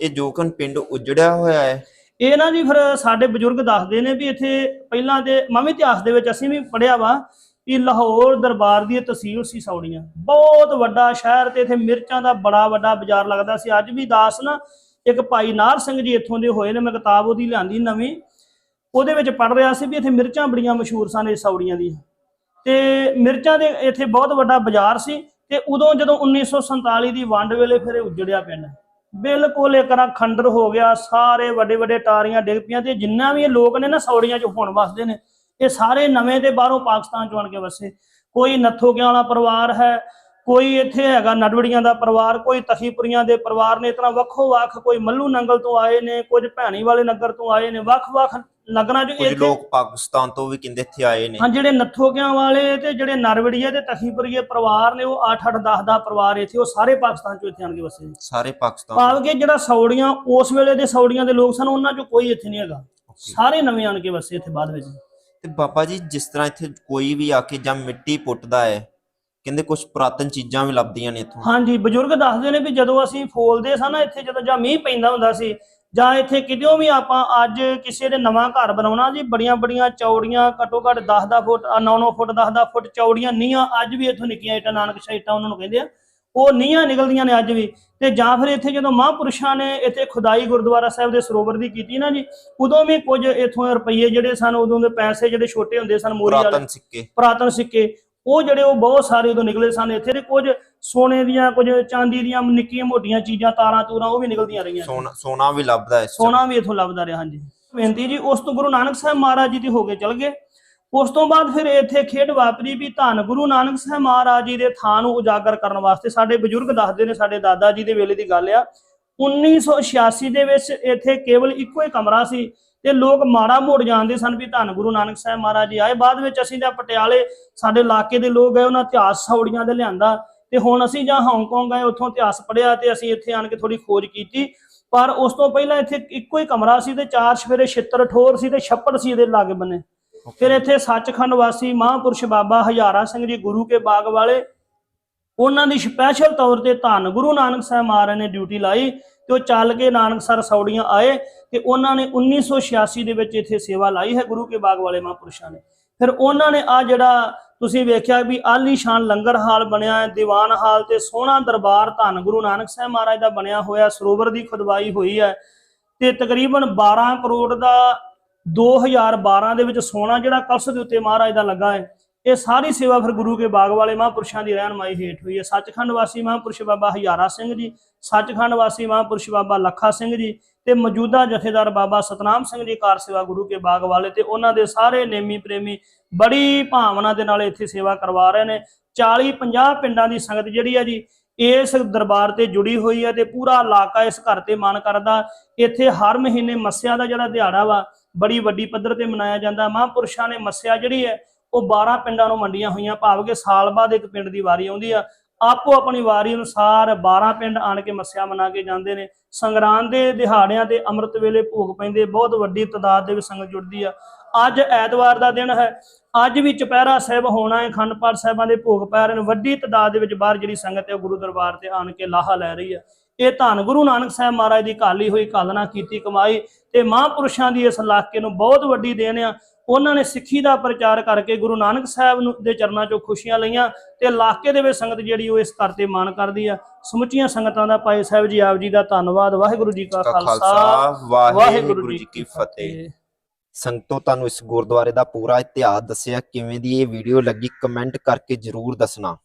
ਇਹ ਜੋਕਨ ਪਿੰਡ ਉਜੜਿਆ ਹੋਇਆ ਹੈ?
ਇਹ ਨਾ ਜੀ ਫਿਰ ਸਾਡੇ ਬਜ਼ੁਰਗ ਦੱਸਦੇ ਨੇ ਵੀ ਇੱਥੇ ਪਹਿਲਾਂ ਦੇ ਮਾਮੀ ਇਤਿਹਾਸ ਦੇ ਵਿੱਚ ਅਸੀਂ ਵੀ ਪੜਿਆ ਵਾ ਇਹ ਲਾਹੌਰ ਦਰਬਾਰ ਦੀ ਤਹਿਸੀਲ ਸੀ ਸੌੜੀਆਂ ਬਹੁਤ ਵੱਡਾ ਸ਼ਹਿਰ ਤੇ ਇੱਥੇ ਮਿਰਚਾਂ ਦਾ ਬੜਾ ਵੱਡਾ ਬਾਜ਼ਾਰ ਲੱਗਦਾ ਸੀ। ਅੱਜ ਵੀ ਦਾਸ ਨਾ ਇੱਕ ਭਾਈ ਨਾਰ ਸਿੰਘ ਜੀ ਇੱਥੋਂ ਦੇ ਹੋਏ ਨੇ, ਮੈਂ ਕਿਤਾਬ ਉਹਦੀ ਲਿਆਂਦੀ ਨਵੀਂ। ਉਹਦੇ ਵਿੱਚ ਪੜ ਰਿਹਾ ਸੀ ਵੀ ਇੱਥੇ ਮਿਰਚਾਂ ਬੜੀਆਂ ਮਸ਼ਹੂਰ ਸਨ ਇਹ ਸੌੜੀਆਂ ਦੀਆਂ। ਤੇ ਮਿਰਚਾਂ ਦੇ ਇੱਥੇ ਬਹੁਤ ਵੱਡਾ ਬਾਜ਼ਾਰ ਸੀ ਤੇ ਉਦੋਂ ਜਦੋਂ 1947 ਦੀ ਵੰਡ ਵੇਲੇ ਫਿਰ ਇਹ ਉਜੜਿਆ ਪਿੰਡ। ਬਿਲਕੁਲ ਇੱਕ ਨਾ ਖੰਡਰ ਹੋ ਗਿਆ, ਸਾਰੇ ਵੱਡੇ ਵੱਡੇ ਟਾਰੀਆਂ ਡਿੱਗ ਪਈਆਂ ਤੇ ਜਿੰਨਾ ਵੀ ਲੋਕ ਨੇ ਨਾ ਸੌੜੀਆਂ 'ਚ ਹੁਣ ਵਸਦੇ ਨੇ ਇਹ ਸਾਰੇ ਨਵੇਂ ਤੇ ਬਾਹਰੋਂ ਪਾਕਿਸਤਾਨ 'ਚੋਂ ਆਣ ਕੇ ਵਸੇ। ਕੋਈ ਨੱਥੋਕਿਆਂ ਵਾਲਾ ਪਰਿਵਾਰ ਹੈ ਕੋਈ ਇੱਥੇ ਹੈਗਾ ਨਡਵੜੀਆਂ ਦਾ ਪਰਿਵਾਰ ਕੋਈ ਤਖੀਪੁਰੀਆਂ ਦੇ ਪਰਿਵਾਰ ਨੇ ਇਤਨਾ ਵੱਖੋ ਵੱਖ ਕੋਈ ਮੱਲੂ ਨੰਗਲ ਤੋਂ ਆਏ ਨੇ ਕੁਝ ਭੈਣੀ ਵਾਲੇ ਨਗਰ ਤੋਂ ਆਏ ਨੇ ਵੱਖ-ਵੱਖ ਨਗਰਾਂ
ਕੁਝ
ਇੱਥੇ
ਲੋਕ ਪਾਕਿਸਤਾਨ ਤੋਂ ਵੀ ਕਹਿੰਦੇ ਇੱਥੇ ਆਏ ਨੇ।
ਹਾਂ ਜਿਹੜੇ ਨੱਥੋਕਿਆਂ ਵਾਲੇ ਤੇ ਜਿਹੜੇ ਨਰਵੜੀਏ ਤੇ ਤਖੀਪੁਰੀਏ ਪਰਿਵਾਰ ਨੇ ਉਹ 8-8 10-10 ਪਰਿਵਾਰ ਇੱਥੇ ਉਹ ਸਾਰੇ ਪਾਕਿਸਤਾਨ 'ਚੋਂ ਇੱਥੇ ਆਣ ਕੇ ਵਸੇ ਨੇ।
ਸਾਰੇ ਪਾਕਿਸਤਾਨ
ਭਾਵ ਕਿ ਜਿਹੜਾ ਸੌੜੀਆਂ ਉਸ ਵੇਲੇ ਦੇ ਸੌੜੀਆਂ ਦੇ ਲੋਕ ਸਨ ਉਹਨਾਂ 'ਚੋਂ ਕੋਈ ਇੱਥੇ ਨਹੀਂ ਹੈਗਾ. ਸਾਰੇ ਨਵੇਂ ਆਣ ਕੇ ਵਸੇ ਇੱਥੇ ਬਾਅਦ ਵਿੱਚ।
ਤੇ ਬਾਬਾ ਜੀ, ਜਿਸ ਤਰ੍ਹਾਂ ਇੱਥੇ ਕੋਈ ਵੀ ਆ ਕੇ ਜਾਂ ਮਿੱਟੀ ਪੁੱਟਦਾ ਹੈ, ਕਹਿੰਦੇ ਕੁਝ ਪੁਰਾਤਨ ਚੀਜ਼ਾਂ ਵੀ ਲੱਭਦੀਆਂ ਨੇ ਇੱਥੋਂ।
ਹਾਂਜੀ, ਬਜ਼ੁਰਗ ਦੱਸਦੇ ਨੇ ਵੀ ਜਦੋਂ ਅਸੀਂ ਫੋਲਦੇ ਸਾਂ ਨਾ ਇੱਥੇ, ਜਦੋਂ ਜਾਂ ਮੀਂਹ ਪੈਂਦਾ ਹੁੰਦਾ ਸੀ, ਜਾਂ ਇੱਥੇ ਕਿਤੇ ਵੀ ਆਪਾਂ ਅੱਜ ਕਿਸੇ ਦੇ ਨਵਾਂ ਘਰ ਬਣਾਉਣਾ ਜੀ, ਬੜੀਆਂ ਬੜੀਆਂ ਚੌੜੀਆਂ, ਘੱਟੋ ਘੱਟ 10-10 ਫੁੱਟ 9-9 ਫੁੱਟ 10-10 ਫੁੱਟ ਚੌੜੀਆਂ ਨੀਹਾਂ ਅੱਜ ਵੀ ਇੱਥੋਂ ਨਿੱਕੀਆਂ ਇੱਟਾਂ, ਨਾਨਕ ਸ਼ਾਹ ਇੱਟਾਂ ਉਹਨਾਂ ਨੂੰ ਕਹਿੰਦੇ ਆ। ਉਹ ਨੀਹਾਂ ਨਿਕਲਦੀਆਂ ਨੇ ਅੱਜ ਵੀ। ਤੇ ਜਾਂ ਫਿਰ ਇੱਥੇ ਜਦੋਂ ਮਹਾਂਪੁਰਸ਼ਾਂ ਨੇ ਇੱਥੇ ਖੁਦਾਈ ਗੁਰਦੁਆਰਾ ਸਾਹਿਬ ਦੇ ਸਰੋਵਰ ਦੀ ਕੀਤੀ ਨਾ ਜੀ ਉਦੋਂ ਵੀ ਕੁਝ ਇੱਥੋਂ ਰੁਪਈਏ ਜਿਹੜੇ ਸਨ ਉਦੋਂ ਦੇ ਪੈਸੇ ਜਿਹੜੇ ਛੋਟੇ ਹੁੰਦੇ ਸਨ ਮੋਰੀ ਵਾਲੇ
ਪੁਰਾਤਨ ਸਿੱਕੇ।
ਪੁਰਾਤਨ ਸਿੱਕੇ ਉਹ ਜਿਹੜੇ ਉਹ ਬਹੁਤ ਸਾਰੇ ਉਦੋਂ ਨਿਕਲੇ ਸਨ। ਇੱਥੇ ਦੇ ਕੁਝ ਸੋਨੇ ਦੀਆਂ ਕੁਝ ਚਾਂਦੀ ਦੀਆਂ ਨਿੱਕੀਆਂ ਮੋਟੀਆਂ ਚੀਜ਼ਾਂ ਤਾਰਾਂ ਤੂਰਾਂ ਉਹ ਵੀ ਨਿਕਲਦੀਆਂ ਰਹੀਆਂ।
ਸੋਨਾ ਸੋਨਾ ਵੀ ਲੱਭਦਾ ਹੈ।
ਸੋਨਾ ਵੀ ਇੱਥੋਂ ਲੱਭਦਾ ਰਿਹਾ ਹਾਂਜੀ। ਬੇਨਤੀ ਜੀ ਉਸ ਤੋਂ ਗੁਰੂ ਨਾਨਕ ਸਾਹਿਬ ਮਹਾਰਾਜ ਜੀ ਦੇ ਹੋ ਕੇ ਚਲ ਗਏ। ਉਸ ਤੋਂ ਬਾਅਦ ਫਿਰ ਇੱਥੇ ਖੇਡ ਵਾਪਰੀ ਵੀ ਧੰਨ ਗੁਰੂ ਨਾਨਕ ਸਾਹਿਬ ਮਹਾਰਾਜ ਜੀ ਦੇ ਥਾਂ ਨੂੰ ਉਜਾਗਰ ਕਰਨ ਵਾਸਤੇ ਸਾਡੇ ਬਜ਼ੁਰਗ ਦੱਸਦੇ ਨੇ, ਸਾਡੇ ਦਾਦਾ ਜੀ ਦੇ ਵੇਲੇ ਦੀ ਗੱਲ ਆ। 1986 ਦੇ ਵਿੱਚ ਇੱਥੇ ਕੇਵਲ ਇੱਕੋ ਹੀ ਕਮਰਾ ਸੀ ਤੇ ਲੋਕ ਮਾੜਾ ਮੋੜ ਜਾਣਦੇ ਸਨ ਵੀ ਧੰਨ ਗੁਰੂ ਨਾਨਕ ਸਾਹਿਬ ਮਹਾਰਾਜ ਜੀ ਆਏ। ਬਾਅਦ ਵਿੱਚ ਅਸੀਂ ਜਾਂ ਪਟਿਆਲੇ ਸਾਡੇ ਇਲਾਕੇ ਦੇ ਲੋਕ ਗਏ, ਉਹਨਾਂ ਇਤਿਹਾਸ ਸੌੜੀਆਂ ਦੇ ਲਿਆਂਦਾ ਤੇ ਹੁਣ ਅਸੀਂ ਜਾਂ ਹਾਂਗਕਾਂਗ ਗਏ, ਉੱਥੋਂ ਇਤਿਹਾਸ ਪੜ੍ਹਿਆ ਤੇ ਅਸੀਂ ਇੱਥੇ ਆਣ ਕੇ ਥੋੜੀ ਖੋਜ ਕੀਤੀ। ਪਰ ਉਸ ਤੋਂ ਪਹਿਲਾਂ ਇੱਥੇ ਇੱਕੋ ਹੀ ਕਮਰਾ ਸੀ ਤੇ ਚਾਰ ਸਵੇਰੇ ਛਿੱਤਰ ਠੋਰ ਸੀ ਤੇ ਛੱਪੜ ਸੀ ਇਹਦੇ ਲਾਗੇ ਬੰਨੇ। ਫਿਰ ਇੱਥੇ ਸੱਚਖੰਡ ਵਾਸੀ ਮਹਾਂਪੁਰਸ਼ ਬਾਬਾ ਹਜ਼ਾਰਾ ਸਿੰਘ ਜੀ ਗੁਰੂ ਕੇ ਬਾਗ ਵਾਲੇ, ਉਹਨਾਂ ਦੀ ਸਪੈਸ਼ਲ ਤੌਰ ਤੇ ਧੰਨ ਗੁਰੂ ਨਾਨਕ ਸਾਹਿਬ ਮਹਾਰਾਜ ਨੇ ਡਿਊਟੀ ਲਾਈ ਤੇ ਉਹ ਚੱਲ ਕੇ ਨਾਨਕਸਰ ਸੌੜੀਆਂ ਆਏ ਤੇ ਉਹਨਾਂ ਨੇ 1986 ਦੇ ਵਿੱਚ ਇੱਥੇ ਸੇਵਾ ਲਾਈ ਹੈ ਗੁਰੂ ਕੇ ਬਾਗ ਵਾਲੇ ਮਹਾਂਪੁਰਸ਼ਾਂ ਨੇ। ਫਿਰ ਉਹਨਾਂ ਨੇ ਆ ਜਿਹੜਾ ਤੁਸੀਂ ਵੇਖਿਆ ਵੀ ਆਲੀਸ਼ਾਨ ਲੰਗਰ ਹਾਲ ਬਣਿਆ ਹੈ, ਦੀਵਾਨ ਹਾਲ ਤੇ ਸੋਹਣਾ ਦਰਬਾਰ ਧੰਨ ਗੁਰੂ ਨਾਨਕ ਸਾਹਿਬ ਮਹਾਰਾਜ ਦਾ ਬਣਿਆ ਹੋਇਆ, ਸਰੋਵਰ ਦੀ ਖੁਦਵਾਈ ਹੋਈ ਹੈ ਤੇ ਤਕਰੀਬਨ 12 ਕਰੋੜ ਦਾ 2012 ਦੇ ਵਿੱਚ ਸੋਨਾ ਜਿਹੜਾ ਕਲਸ਼ ਦੇ ਉੱਤੇ ਮਹਾਰਾਜ ਦਾ ਲੱਗਾ ਹੈ, ਇਹ ਸਾਰੀ ਸੇਵਾ ਫਿਰ ਗੁਰੂ ਕੇ ਬਾਗ ਵਾਲੇ ਮਹਾਂਪੁਰਸ਼ਾਂ ਦੀ ਰਹਿਨਮਾਈ ਹੇਠ ਹੋਈ ਹੈ। ਸੱਚਖੰਡ ਵਾਸੀ ਮਹਾਂਪੁਰਸ਼ ਬਾਬਾ ਹਜ਼ਾਰਾ ਸਿੰਘ ਜੀ, ਸੱਚਖੰਡ ਵਾਸੀ ਮਹਾਂਪੁਰਸ਼ ਬਾਬਾ ਲੱਖਾ ਸਿੰਘ ਜੀ ਤੇ ਮੌਜੂਦਾ ਜਥੇਦਾਰ ਬਾਬਾ ਸਤਨਾਮ ਸਿੰਘ ਜੀ ਕਾਰ ਸੇਵਾ ਗੁਰੂ ਕੇ ਬਾਗ ਵਾਲੇ ਤੇ ਉਹਨਾਂ ਦੇ ਸਾਰੇ ਨੇਮੀ ਪ੍ਰੇਮੀ ਬੜੀ ਭਾਵਨਾ ਦੇ ਨਾਲ ਇੱਥੇ ਸੇਵਾ ਕਰਵਾ ਰਹੇ ਨੇ। 40 50 ਪਿੰਡਾਂ ਦੀ ਸੰਗਤ ਜਿਹੜੀ ਹੈ ਜੀ, ਇਸ ਦਰਬਾਰ ਤੇ ਜੁੜੀ ਹੋਈ ਹੈ ਤੇ ਪੂਰਾ ਇਲਾਕਾ ਇਸ ਘਰ ਤੇ ਮਨ ਕਰਦਾ। ਇੱਥੇ ਹਰ ਮਹੀਨੇ ਮੱਸਿਆ ਦਾ ਜਿਹੜਾ ਦਿਹਾੜਾ ਵਾ ਬੜੀ ਵੱਡੀ ਪੱਧਰ ਤੇ ਮਨਾਇਆ ਜਾਂਦਾ। ਮਹਾਂਪੁਰਸ਼ਾਂ ਨੇ ਮੱਸਿਆ ਜਿਹੜੀ ਹੈ, ਉਹ 12 ਪਿੰਡਾਂ ਨੂੰ ਵੰਡੀਆਂ ਹੋਈਆਂ। ਭਾਵ ਕਿ ਸਾਲ ਬਾਅਦ ਇੱਕ ਪਿੰਡ ਦੀ ਵਾਰੀ ਆਉਂਦੀ ਆ। ਆਪੋ ਆਪਣੀ ਵਾਰੀ ਅਨੁਸਾਰ 12 ਪਿੰਡ ਆਣ ਕੇ ਮੱਸਿਆ ਮਨਾ ਕੇ ਜਾਂਦੇ ਨੇ। ਸੰਗਰਾਂਦ ਦੇ ਦਿਹਾੜਿਆਂ ਤੇ ਅੰਮ੍ਰਿਤ ਵੇਲੇ ਭੋਗ ਪੈਂਦੇ। ਬਹੁਤ ਵੱਡੀ ਤਾਦਾਦ ਦੇ ਵਿੱਚ ਸੰਗਤ ਜੁੜਦੀ ਆ। ਅੱਜ ਐਤਵਾਰ ਦਾ ਦਿਨ ਹੈ। ਅੱਜ ਵੀ ਚੁਪਹਿਰਾ ਸਾਹਿਬ ਹੋਣਾ ਹੈ। ਅਖੰਡ ਪਾਠ ਸਾਹਿਬਾਂ ਦੇ ਭੋਗ ਪੈ ਰਹੇ ਨੇ। ਵੱਡੀ ਤਾਦਾਦ ਦੇ ਵਿੱਚ ਬਾਹਰ ਜਿਹੜੀ ਸੰਗਤ ਹੈ, ਉਹ ਗੁਰੂ ਦਰਬਾਰ ਤੇ ਆਣ ਕੇ ਲਾਹਾ ਲੈ ਰਹੀ ਹੈ। ਇਹ ਧੰਨ ਗੁਰੂ ਨਾਨਕ ਸਾਹਿਬ ਮਹਾਰਾਜ ਦੀ ਕਾਲੀ ਹੋਈ ਕਾਲਨਾ ਕੀਤੀ ਕਮਾਈ ਤੇ ਮਹਾਂਪੁਰਸ਼ਾਂ ਦੀ ਇਸ ਇਲਾਕੇ ਨੂੰ ਬਹੁਤ ਵੱਡੀ ਦੇਣ ਆ। ਉਹਨਾਂ ਨੇ ਸਿੱਖੀ ਦਾ ਪ੍ਰਚਾਰ ਕਰਕੇ ਗੁਰੂ ਨਾਨਕ ਸਾਹਿਬ ਨੂੰ ਦੇ ਚਰਨਾਂ 'ਚੋਂ ਖੁਸ਼ੀਆਂ ਲਈਆਂ ਤੇ ਇਲਾਕੇ ਦੇ ਵਿੱਚ ਸੰਗਤ ਜਿਹੜੀ ਉਹ ਇਸ ਘਰ ਤੇ ਮਾਣ ਕਰਦੀ ਆ। ਸਮੁੱਚੀਆਂ ਸੰਗਤਾਂ ਦਾ ਭਾਈ ਸਾਹਿਬ ਜੀ ਆਪ ਜੀ ਦਾ ਧੰਨਵਾਦ। ਵਾਹਿਗੁਰੂ ਜੀ ਕਾ
ਖਾਲਸਾ। ਵਾਹਿਗੁਰੂ ਜੀ ਕੀ ਫਤਿਹ। ਸੰਗਤੋ ਤੁਹਾਨੂੰ ਇਸ ਗੁਰਦੁਆਰੇ ਦਾ ਪੂਰਾ ਇਤਿਹਾਸ ਦੱਸਿਆ। ਕਿਵੇਂ ਦੀ ਇਹ ਵੀਡੀਓ ਲੱਗੀ ਕਮੈਂਟ ਕਰਕੇ ਜਰੂਰ ਦੱਸਣਾ।